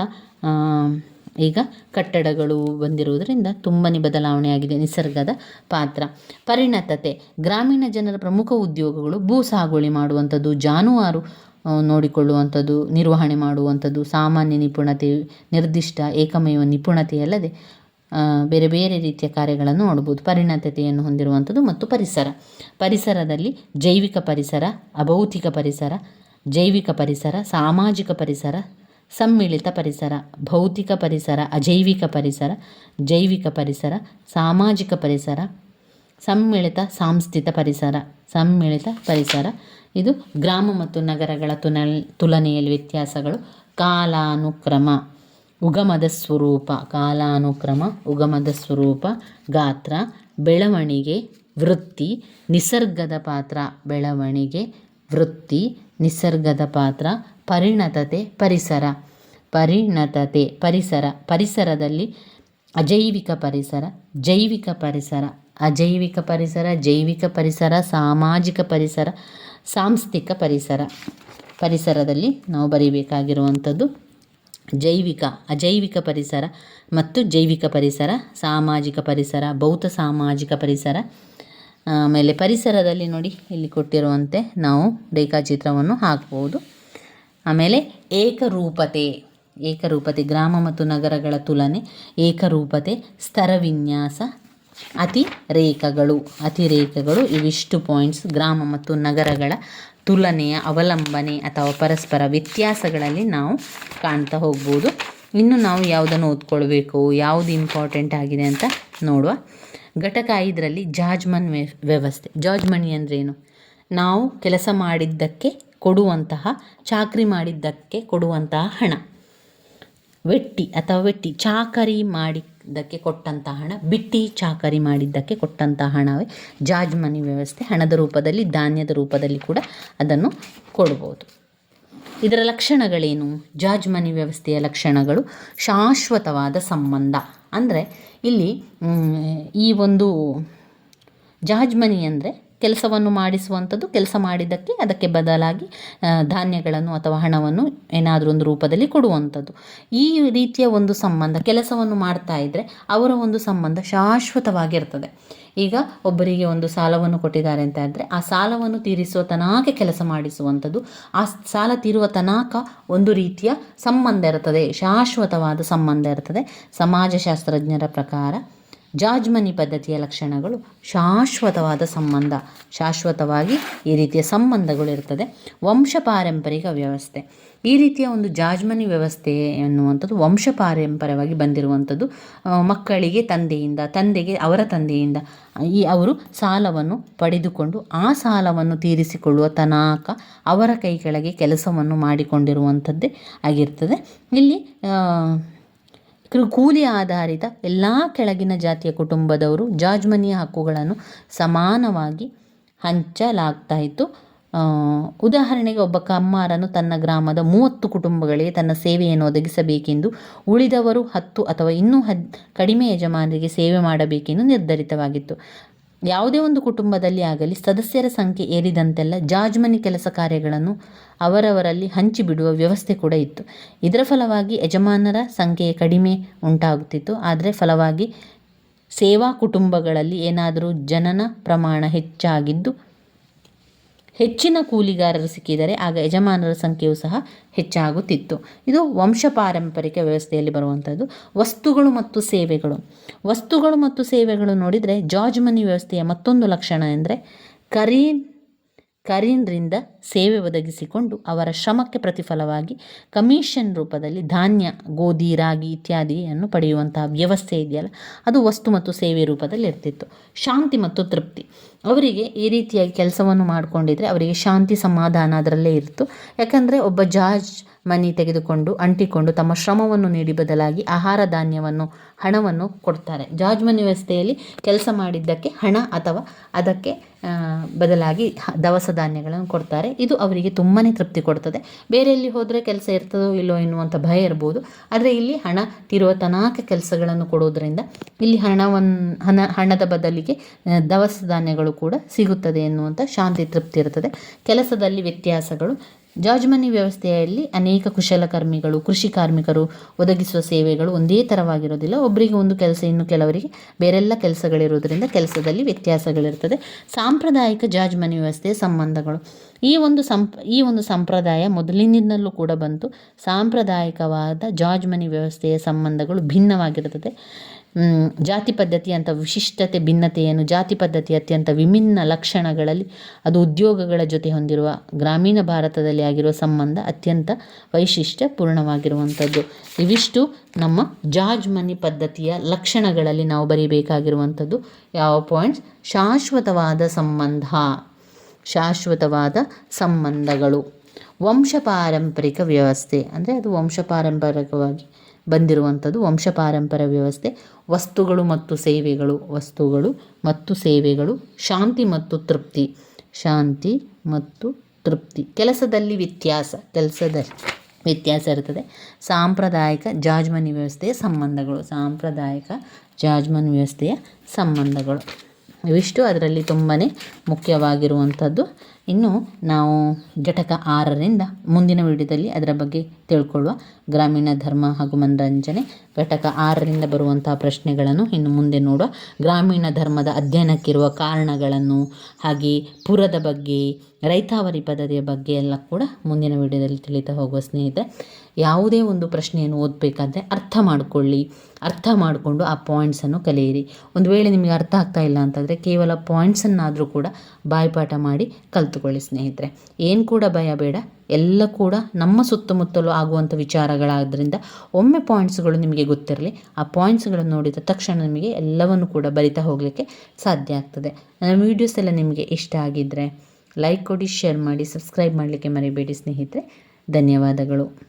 ಈಗ ಕಟ್ಟಡಗಳು ಬಂದಿರುವುದರಿಂದ ತುಂಬನೇ ಬದಲಾವಣೆಯಾಗಿದೆ ನಿಸರ್ಗದ ಪಾತ್ರ. ಪರಿಣತತೆ. ಗ್ರಾಮೀಣ ಜನರ ಪ್ರಮುಖ ಉದ್ಯೋಗಗಳು ಭೂ ಸಾಗುವಳಿ ಮಾಡುವಂಥದ್ದು, ಜಾನುವಾರು ನೋಡಿಕೊಳ್ಳುವಂಥದ್ದು, ನಿರ್ವಹಣೆ ಮಾಡುವಂಥದ್ದು, ಸಾಮಾನ್ಯ ನಿಪುಣತೆ, ನಿರ್ದಿಷ್ಟ ಏಕಮೇವ ನಿಪುಣತೆಯಲ್ಲದೆ ಬೇರೆ ಬೇರೆ ರೀತಿಯ ಕಾರ್ಯಗಳನ್ನು ನೋಡ್ಬೋದು ಪರಿಣತತೆಯನ್ನು ಹೊಂದಿರುವಂಥದ್ದು ಮತ್ತು ಪರಿಸರ. ಪರಿಸರದಲ್ಲಿ ಜೈವಿಕ ಪರಿಸರ, ಅಭೌತಿಕ ಪರಿಸರ, ಜೈವಿಕ ಪರಿಸರ, ಸಾಮಾಜಿಕ ಪರಿಸರ ಸಮ್ಮಿಳಿತ ಪರಿಸರ, ಭೌತಿಕ ಪರಿಸರ, ಅಜೈವಿಕ ಪರಿಸರ, ಜೈವಿಕ ಪರಿಸರ, ಸಾಮಾಜಿಕ ಪರಿಸರ, ಸಮ್ಮಿಳಿತ ಸಾಂಸ್ಥಿಕ ಪರಿಸರ, ಸಮ್ಮಿಳಿತ ಪರಿಸರ. ಇದು ಗ್ರಾಮ ಮತ್ತು ನಗರಗಳ ತುನಲ್, ತುಲನೆಯಲ್ಲಿ ವ್ಯತ್ಯಾಸಗಳು. ಕಾಲಾನುಕ್ರಮ, ಉಗಮದ ಸ್ವರೂಪ, ಕಾಲಾನುಕ್ರಮ, ಉಗಮದ ಸ್ವರೂಪ, ಗಾತ್ರ, ಬೆಳವಣಿಗೆ, ವೃತ್ತಿ, ನಿಸರ್ಗದ ಪಾತ್ರ, ಬೆಳವಣಿಗೆ, ವೃತ್ತಿ, ನಿಸರ್ಗದ ಪಾತ್ರ ಪರಿಣತತೆ ಪರಿಸರ. ಪರಿಣತತೆ ಪರಿಸರ. ಪರಿಸರದಲ್ಲಿ ಅಜೈವಿಕ ಪರಿಸರ, ಜೈವಿಕ ಪರಿಸರ, ಅಜೈವಿಕ ಪರಿಸರ, ಜೈವಿಕ ಪರಿಸರ, ಸಾಮಾಜಿಕ ಪರಿಸರ, ಸಾಂಸ್ಥಿಕ ಪರಿಸರ. ಪರಿಸರದಲ್ಲಿ ನಾವು ಬರೀಬೇಕಾಗಿರುವಂಥದ್ದು ಜೈವಿಕ, ಅಜೈವಿಕ ಪರಿಸರ ಮತ್ತು ಜೈವಿಕ ಪರಿಸರ, ಸಾಮಾಜಿಕ ಪರಿಸರ ಭೌತ ಸಾಮಾಜಿಕ ಪರಿಸರ. ಆಮೇಲೆ ಪರಿಸರದಲ್ಲಿ ನೋಡಿ, ಇಲ್ಲಿ ಕೊಟ್ಟಿರುವಂತೆ ನಾವು ರೇಖಾಚಿತ್ರವನ್ನು ಹಾಕ್ಬೋದು. ಆಮೇಲೆ ಏಕರೂಪತೆ ಏಕರೂಪತೆ ಗ್ರಾಮ ಮತ್ತು ನಗರಗಳ ತುಲನೆ, ಏಕರೂಪತೆ ಸ್ತರ ವಿನ್ಯಾಸ ಅತಿರೇಕಗಳು ಅತಿರೇಕಗಳು ಇವಿಷ್ಟು ಪಾಯಿಂಟ್ಸ್ ಗ್ರಾಮ ಮತ್ತು ನಗರಗಳ ತುಲನೆಯ ಅವಲಂಬನೆ ಅಥವಾ ಪರಸ್ಪರ ವ್ಯತ್ಯಾಸಗಳಲ್ಲಿ ನಾವು ಕಾಣ್ತಾ ಹೋಗ್ಬೋದು. ಇನ್ನು ನಾವು ಯಾವುದನ್ನು ಓದ್ಕೊಳ್ಬೇಕು, ಯಾವುದು ಇಂಪಾರ್ಟೆಂಟ್ ಆಗಿದೆ ಅಂತ ನೋಡುವ. ಘಟಕ ಐದರಲ್ಲಿ ಜಾಜ್ಮನ್ ವ್ಯ ವ್ಯವಸ್ಥೆ. ಜಾಜ್ಮನಿ ಮನಿ ಅಂದ್ರೇನು? ನಾವು ಕೆಲಸ ಮಾಡಿದ್ದಕ್ಕೆ ಕೊಡುವಂತಹ, ಚಾಕ್ರಿ ಮಾಡಿದ್ದಕ್ಕೆ ಕೊಡುವಂತಹ ಹಣ. ವೆಟ್ಟಿ ಅಥವಾ ವೆಟ್ಟಿ, ಚಾಕರಿ ಮಾಡಿದ್ದಕ್ಕೆ ಕೊಟ್ಟಂತಹ ಹಣ, ಬಿಟ್ಟಿ ಚಾಕರಿ ಮಾಡಿದ್ದಕ್ಕೆ ಕೊಟ್ಟಂತಹ ಹಣವೇ ಜಾಜ್ ಮನಿ ವ್ಯವಸ್ಥೆ. ಹಣದ ರೂಪದಲ್ಲಿ, ಧಾನ್ಯದ ರೂಪದಲ್ಲಿ ಕೂಡ ಅದನ್ನು ಕೊಡ್ಬೋದು. ಇದರ ಲಕ್ಷಣಗಳೇನು? ಜಾಜ್ ಮನಿ ವ್ಯವಸ್ಥೆಯ ಲಕ್ಷಣಗಳು ಶಾಶ್ವತವಾದ ಸಂಬಂಧ. ಅಂದರೆ ಇಲ್ಲಿ ಈ ಒಂದು ಜಾಜ್ ಮನಿ ಅಂದರೆ ಕೆಲಸವನ್ನು ಮಾಡಿಸುವಂಥದ್ದು ಕೆಲಸ ಮಾಡಿದ್ದಕ್ಕೆ ಅದಕ್ಕೆ ಬದಲಾಗಿ ಧಾನ್ಯಗಳನ್ನು ಅಥವಾ ಹಣವನ್ನು ಏನಾದರೂ ಒಂದು ರೂಪದಲ್ಲಿ ಕೊಡುವಂಥದ್ದು. ಈ ರೀತಿಯ ಒಂದು ಸಂಬಂಧ ಕೆಲಸವನ್ನು ಮಾಡ್ತಾ ಇದ್ದರೆ ಅವರ ಒಂದು ಸಂಬಂಧ ಶಾಶ್ವತವಾಗಿರ್ತದೆ. ಈಗ ಒಬ್ಬರಿಗೆ ಒಂದು ಸಾಲವನ್ನು ಕೊಟ್ಟಿದ್ದಾರೆ ಅಂತ ಇದ್ದರೆ ಆ ಸಾಲವನ್ನು ತೀರಿಸುವ ತನಕ ಕೆಲಸ ಮಾಡಿಸುವಂಥದ್ದು, ಆ ಸಾಲ ತೀರುವ ತನಕ ಒಂದು ರೀತಿಯ ಸಂಬಂಧ ಇರ್ತದೆ, ಶಾಶ್ವತವಾದ ಸಂಬಂಧ ಇರ್ತದೆ. ಸಮಾಜಶಾಸ್ತ್ರಜ್ಞರ ಪ್ರಕಾರ ಜಾಜ್ಮನಿ ಪದ್ಧತಿಯ ಲಕ್ಷಣಗಳು ಶಾಶ್ವತವಾದ ಸಂಬಂಧ, ಶಾಶ್ವತವಾಗಿ ಈ ರೀತಿಯ ಸಂಬಂಧಗಳು ಇರ್ತದೆ. ವಂಶ ಪಾರಂಪರಿಕ ವ್ಯವಸ್ಥೆ. ಈ ರೀತಿಯ ಒಂದು ಜಾಜ್ಮನಿ ವ್ಯವಸ್ಥೆ ಎನ್ನುವಂಥದ್ದು ವಂಶ ಪಾರಂಪರ್ಯವಾಗಿ ಬಂದಿರುವಂಥದ್ದು. ಮಕ್ಕಳಿಗೆ ತಂದೆಯಿಂದ, ತಂದೆಗೆ ಅವರ ತಂದೆಯಿಂದ ಈ ಅವರು ಸಾಲವನ್ನು ಪಡೆದುಕೊಂಡು ಆ ಸಾಲವನ್ನು ತೀರಿಸಿಕೊಳ್ಳುವ ತನಕ ಅವರ ಕೈ ಕೆಳಗೆ ಕೆಲಸವನ್ನು ಮಾಡಿಕೊಂಡಿರುವಂಥದ್ದೇ ಆಗಿರ್ತದೆ. ಇಲ್ಲಿ ಕೂಲಿ ಆಧಾರಿತ ಎಲ್ಲ ಕೆಳಗಿನ ಜಾತಿಯ ಕುಟುಂಬದವರು ಜಾಜ್ಮನಿಯ ಹಕ್ಕುಗಳನ್ನು ಸಮಾನವಾಗಿ ಹಂಚಲಾಗ್ತಾ ಇತ್ತು. ಉದಾಹರಣೆಗೆ ಒಬ್ಬ ಕಮ್ಮಾರನು ತನ್ನ ಗ್ರಾಮದ ಮೂವತ್ತು ಕುಟುಂಬಗಳಿಗೆ ತನ್ನ ಸೇವೆಯನ್ನು ಒದಗಿಸಬೇಕೆಂದು ಉಳಿದವರು ಹತ್ತು ಅಥವಾ ಇನ್ನೂ ಹದ್, ಕಡಿಮೆ ಯಜಮಾನರಿಗೆ ಸೇವೆ ಮಾಡಬೇಕೆಂದು ನಿರ್ಧರಿತವಾಗಿತ್ತು. ಯಾವುದೇ ಒಂದು ಕುಟುಂಬದಲ್ಲಿ ಆಗಲಿ ಸದಸ್ಯರ ಸಂಖ್ಯೆ ಏರಿದಂತೆಲ್ಲ ಜಾಜ್ಮನಿ ಕೆಲಸ ಕಾರ್ಯಗಳನ್ನು ಅವರವರಲ್ಲಿ ಹಂಚಿಬಿಡುವ ವ್ಯವಸ್ಥೆ ಕೂಡ ಇತ್ತು. ಇದರ ಫಲವಾಗಿ ಯಜಮಾನರ ಸಂಖ್ಯೆ ಕಡಿಮೆ ಉಂಟಾಗುತ್ತಿತ್ತು. ಆದರೆ ಫಲವಾಗಿ ಸೇವಾ ಕುಟುಂಬಗಳಲ್ಲಿ ಏನಾದರೂ ಜನನ ಪ್ರಮಾಣ ಹೆಚ್ಚಾಗಿದ್ದು ಹೆಚ್ಚಿನ ಕೂಲಿಗಾರರು ಸಿಕ್ಕಿದರೆ ಆಗ ಯಜಮಾನರ ಸಂಖ್ಯೆಯು ಸಹ ಹೆಚ್ಚಾಗುತ್ತಿತ್ತು. ಇದು ವಂಶ ಪಾರಂಪರಿಕ ವ್ಯವಸ್ಥೆಯಲ್ಲಿ ಬರುವಂಥದ್ದು ವಸ್ತುಗಳು ಮತ್ತು ಸೇವೆಗಳು. ವಸ್ತುಗಳು ಮತ್ತು ಸೇವೆಗಳು ನೋಡಿದರೆ ಜಾರ್ಜ್ ಮನಿ ವ್ಯವಸ್ಥೆಯ ಮತ್ತೊಂದು ಲಕ್ಷಣ ಎಂದರೆ ಕರೀನ್ ಕರೀನ್ರಿಂದ ಸೇವೆ ಒದಗಿಸಿಕೊಂಡು ಅವರ ಶ್ರಮಕ್ಕೆ ಪ್ರತಿಫಲವಾಗಿ ಕಮಿಷನ್ ರೂಪದಲ್ಲಿ ಧಾನ್ಯ, ಗೋಧಿ, ರಾಗಿ ಇತ್ಯಾದಿಯನ್ನು ಪಡೆಯುವಂತಹ ವ್ಯವಸ್ಥೆ ಇದೆಯಲ್ಲ, ಅದು ವಸ್ತು ಮತ್ತು ಸೇವೆ ರೂಪದಲ್ಲಿ ಇರ್ತಿತ್ತು. ಶಾಂತಿ ಮತ್ತು ತೃಪ್ತಿ. ಅವರಿಗೆ ಈ ರೀತಿಯಾಗಿ ಕೆಲಸವನ್ನು ಮಾಡಿಕೊಂಡಿದ್ರೆ ಅವರಿಗೆ ಶಾಂತಿ ಸಮಾಧಾನ ಅದರಲ್ಲೇ ಇತ್ತು ಯಾಕಂದರೆ ಒಬ್ಬ ಜಾರ್ಜ್ ಮನಿ ತೆಗೆದುಕೊಂಡು ಅಂಟಿಕೊಂಡು ತಮ್ಮ ಶ್ರಮವನ್ನು ನೀಡಿ ಬದಲಾಗಿ ಆಹಾರ ಧಾನ್ಯವನ್ನು, ಹಣವನ್ನು ಕೊಡ್ತಾರೆ. ಜಾರ್ಜ್ ಮನಿ ವ್ಯವಸ್ಥೆಯಲ್ಲಿ ಕೆಲಸ ಮಾಡಿದ್ದಕ್ಕೆ ಹಣ ಅಥವಾ ಅದಕ್ಕೆ ಬದಲಾಗಿ ದವಸ ಧಾನ್ಯಗಳನ್ನು ಕೊಡ್ತಾರೆ. ಇದು ಅವರಿಗೆ ತುಂಬಾ ತೃಪ್ತಿ ಕೊಡ್ತದೆ. ಬೇರೆ ಎಲ್ಲಿ ಹೋದರೆ ಕೆಲಸ ಇರ್ತದೋ ಇಲ್ಲೋ ಎನ್ನುವಂಥ ಭಯ ಇರ್ಬೋದು. ಆದರೆ ಇಲ್ಲಿ ಹಣ ತಿರುವ ತನಾಕ ಕೆಲಸಗಳನ್ನು ಕೊಡೋದರಿಂದ ಇಲ್ಲಿ ಹಣವನ್ನು ಹಣ, ಹಣದ ಬದಲಿಗೆ ದವಸ ಧಾನ್ಯಗಳು ಕೂಡ ಸಿಗುತ್ತದೆ ಎನ್ನುವಂಥ ಶಾಂತಿ ತೃಪ್ತಿ ಇರ್ತದೆ. ಕೆಲಸದಲ್ಲಿ ವ್ಯತ್ಯಾಸಗಳು ಜಾಜ್ಮನಿ ವ್ಯವಸ್ಥೆಯಲ್ಲಿ ಅನೇಕ ಕುಶಲಕರ್ಮಿಗಳು ಕೃಷಿ ಕಾರ್ಮಿಕರು ಒದಗಿಸುವ ಸೇವೆಗಳು ಒಂದೇ ಥರವಾಗಿರೋದಿಲ್ಲ ಒಬ್ಬರಿಗೆ ಒಂದು ಕೆಲಸ, ಇನ್ನು ಕೆಲವರಿಗೆ ಬೇರೆಲ್ಲ ಕೆಲಸಗಳಿರೋದ್ರಿಂದ ಕೆಲಸದಲ್ಲಿ ವ್ಯತ್ಯಾಸಗಳಿರ್ತದೆ. ಸಾಂಪ್ರದಾಯಿಕ ಜಾಜ್ಮನಿ ವ್ಯವಸ್ಥೆಯ ಸಂಬಂಧಗಳು. ಈ ಒಂದು ಸಂಪ್, ಈ ಒಂದು ಸಂಪ್ರದಾಯ ಮೊದಲಿನಿಂದಲೂ ಕೂಡ ಬಂತು. ಸಾಂಪ್ರದಾಯಿಕವಾದ ಜಾಜ್ಮನಿ ವ್ಯವಸ್ಥೆಯ ಸಂಬಂಧಗಳು ಭಿನ್ನವಾಗಿರುತ್ತದೆ. ಜಾತಿ ಪದ್ಧತಿ ಅಂತ ವಿಶಿಷ್ಟತೆ, ಭಿನ್ನತೆಯನ್ನು ಜಾತಿ ಪದ್ಧತಿ ಅತ್ಯಂತ ವಿಭಿನ್ನ ಲಕ್ಷಣಗಳಲ್ಲಿ ಅದು ಉದ್ಯೋಗಗಳ ಜೊತೆ ಹೊಂದಿರುವ ಗ್ರಾಮೀಣ ಭಾರತದಲ್ಲಿ ಆಗಿರುವ ಸಂಬಂಧ ಅತ್ಯಂತ ವೈಶಿಷ್ಟ್ಯಪೂರ್ಣವಾಗಿರುವಂಥದ್ದು. ಇವಿಷ್ಟು ನಮ್ಮ ಜಾಜ್ ಮನಿ ಪದ್ಧತಿಯ ಲಕ್ಷಣಗಳಲ್ಲಿ ನಾವು ಬರೀಬೇಕಾಗಿರುವಂಥದ್ದು. ಯಾವ ಪಾಯಿಂಟ್ಸ್ ಶಾಶ್ವತವಾದ ಸಂಬಂಧ. ಶಾಶ್ವತವಾದ ಸಂಬಂಧಗಳು. ವಂಶಪಾರಂಪರಿಕ ವ್ಯವಸ್ಥೆ. ಅಂದರೆ ಅದು ವಂಶ ಪಾರಂಪರಿಕವಾಗಿ ಬಂದಿರುವಂಥದ್ದು ವಂಶಪಾರಂಪರ ವ್ಯವಸ್ಥೆ. ವಸ್ತುಗಳು ಮತ್ತು ಸೇವೆಗಳು, ವಸ್ತುಗಳು ಮತ್ತು ಸೇವೆಗಳು, ಶಾಂತಿ ಮತ್ತು ತೃಪ್ತಿ, ಶಾಂತಿ ಮತ್ತು ತೃಪ್ತಿ. ಕೆಲಸದಲ್ಲಿ ವ್ಯತ್ಯಾಸ ಕೆಲಸದಲ್ಲಿ ವ್ಯತ್ಯಾಸ ಇರ್ತದೆ. ಸಾಂಪ್ರದಾಯಿಕ ಜಾಜ್ಮನಿ ವ್ಯವಸ್ಥೆಯ ಸಂಬಂಧಗಳು, ಸಾಂಪ್ರದಾಯಿಕ ಜಾಜ್ಮನ್ ವ್ಯವಸ್ಥೆಯ ಸಂಬಂಧಗಳು. ಇವಿಷ್ಟು ಅದರಲ್ಲಿ ತುಂಬಾ ಮುಖ್ಯವಾಗಿರುವಂಥದ್ದು. ಇನ್ನು ನಾವು ಘಟಕ ಆರರಿಂದ ಮುಂದಿನ ವಿಡಿಯೋದಲ್ಲಿ ಅದರ ಬಗ್ಗೆ ತಿಳ್ಕೊಳ್ಳುವ. ಗ್ರಾಮೀಣ ಧರ್ಮ ಹಾಗೂ ಮನರಂಜನೆ, ಘಟಕ ಆರರಿಂದ ಬರುವಂತಹ ಪ್ರಶ್ನೆಗಳನ್ನು ಇನ್ನು ಮುಂದೆ ನೋಡುವ. ಗ್ರಾಮೀಣ ಧರ್ಮದ ಅಧ್ಯಯನಕ್ಕಿರುವ ಕಾರಣಗಳನ್ನು ಹಾಗೆ ಪುರದ ಬಗ್ಗೆ, ರೈತಾವರಿ ಪದ್ಧತಿಯ ಬಗ್ಗೆ ಎಲ್ಲ ಕೂಡ ಮುಂದಿನ ವಿಡಿಯೋದಲ್ಲಿ ತಿಳಿತಾ ಹೋಗುವ ಸ್ನೇಹಿತರೆ, ಯಾವುದೇ ಒಂದು ಪ್ರಶ್ನೆಯನ್ನು ಓದಬೇಕಾದ್ರೆ ಅರ್ಥ ಮಾಡಿಕೊಳ್ಳಿ. ಅರ್ಥ ಮಾಡಿಕೊಂಡು ಆ ಪಾಯಿಂಟ್ಸನ್ನು ಕಲಿಯಿರಿ. ಒಂದು ವೇಳೆ ನಿಮಗೆ ಅರ್ಥ ಆಗ್ತಾ ಇಲ್ಲ ಅಂತಂದರೆ ಕೇವಲ ಪಾಯಿಂಟ್ಸನ್ನಾದರೂ ಕೂಡ ಬಾಯ್ಪಾಠ ಮಾಡಿ ಕಲ್ತುಕೊಳ್ಳಿ ಸ್ನೇಹಿತರೆ. ಏನು ಕೂಡ ಭಯ ಬೇಡ. ಎಲ್ಲ ಕೂಡ ನಮ್ಮ ಸುತ್ತಮುತ್ತಲು ಆಗುವಂಥ ವಿಚಾರಗಳಾದ್ದರಿಂದ ಒಮ್ಮೆ ಪಾಯಿಂಟ್ಸ್ಗಳು ನಿಮಗೆ ಗೊತ್ತಿರಲಿ, ಆ ಪಾಯಿಂಟ್ಸ್ಗಳನ್ನು ನೋಡಿದ ತಕ್ಷಣ ನಿಮಗೆ ಎಲ್ಲವನ್ನು ಕೂಡ ಬರಿತಾ ಹೋಗಲಿಕ್ಕೆ ಸಾಧ್ಯ ಆಗ್ತದೆ. ನನ್ನ ವೀಡಿಯೋಸ್ ಎಲ್ಲ ನಿಮಗೆ ಇಷ್ಟ ಆಗಿದ್ದರೆ ಲೈಕ್ ಕೊಡಿ ಶೇರ್ ಮಾಡಿ ಸಬ್ಸ್ಕ್ರೈಬ್ ಮಾಡಲಿಕ್ಕೆ ಮರಿಬೇಡಿ ಸ್ನೇಹಿತರೆ. ಧನ್ಯವಾದಗಳು.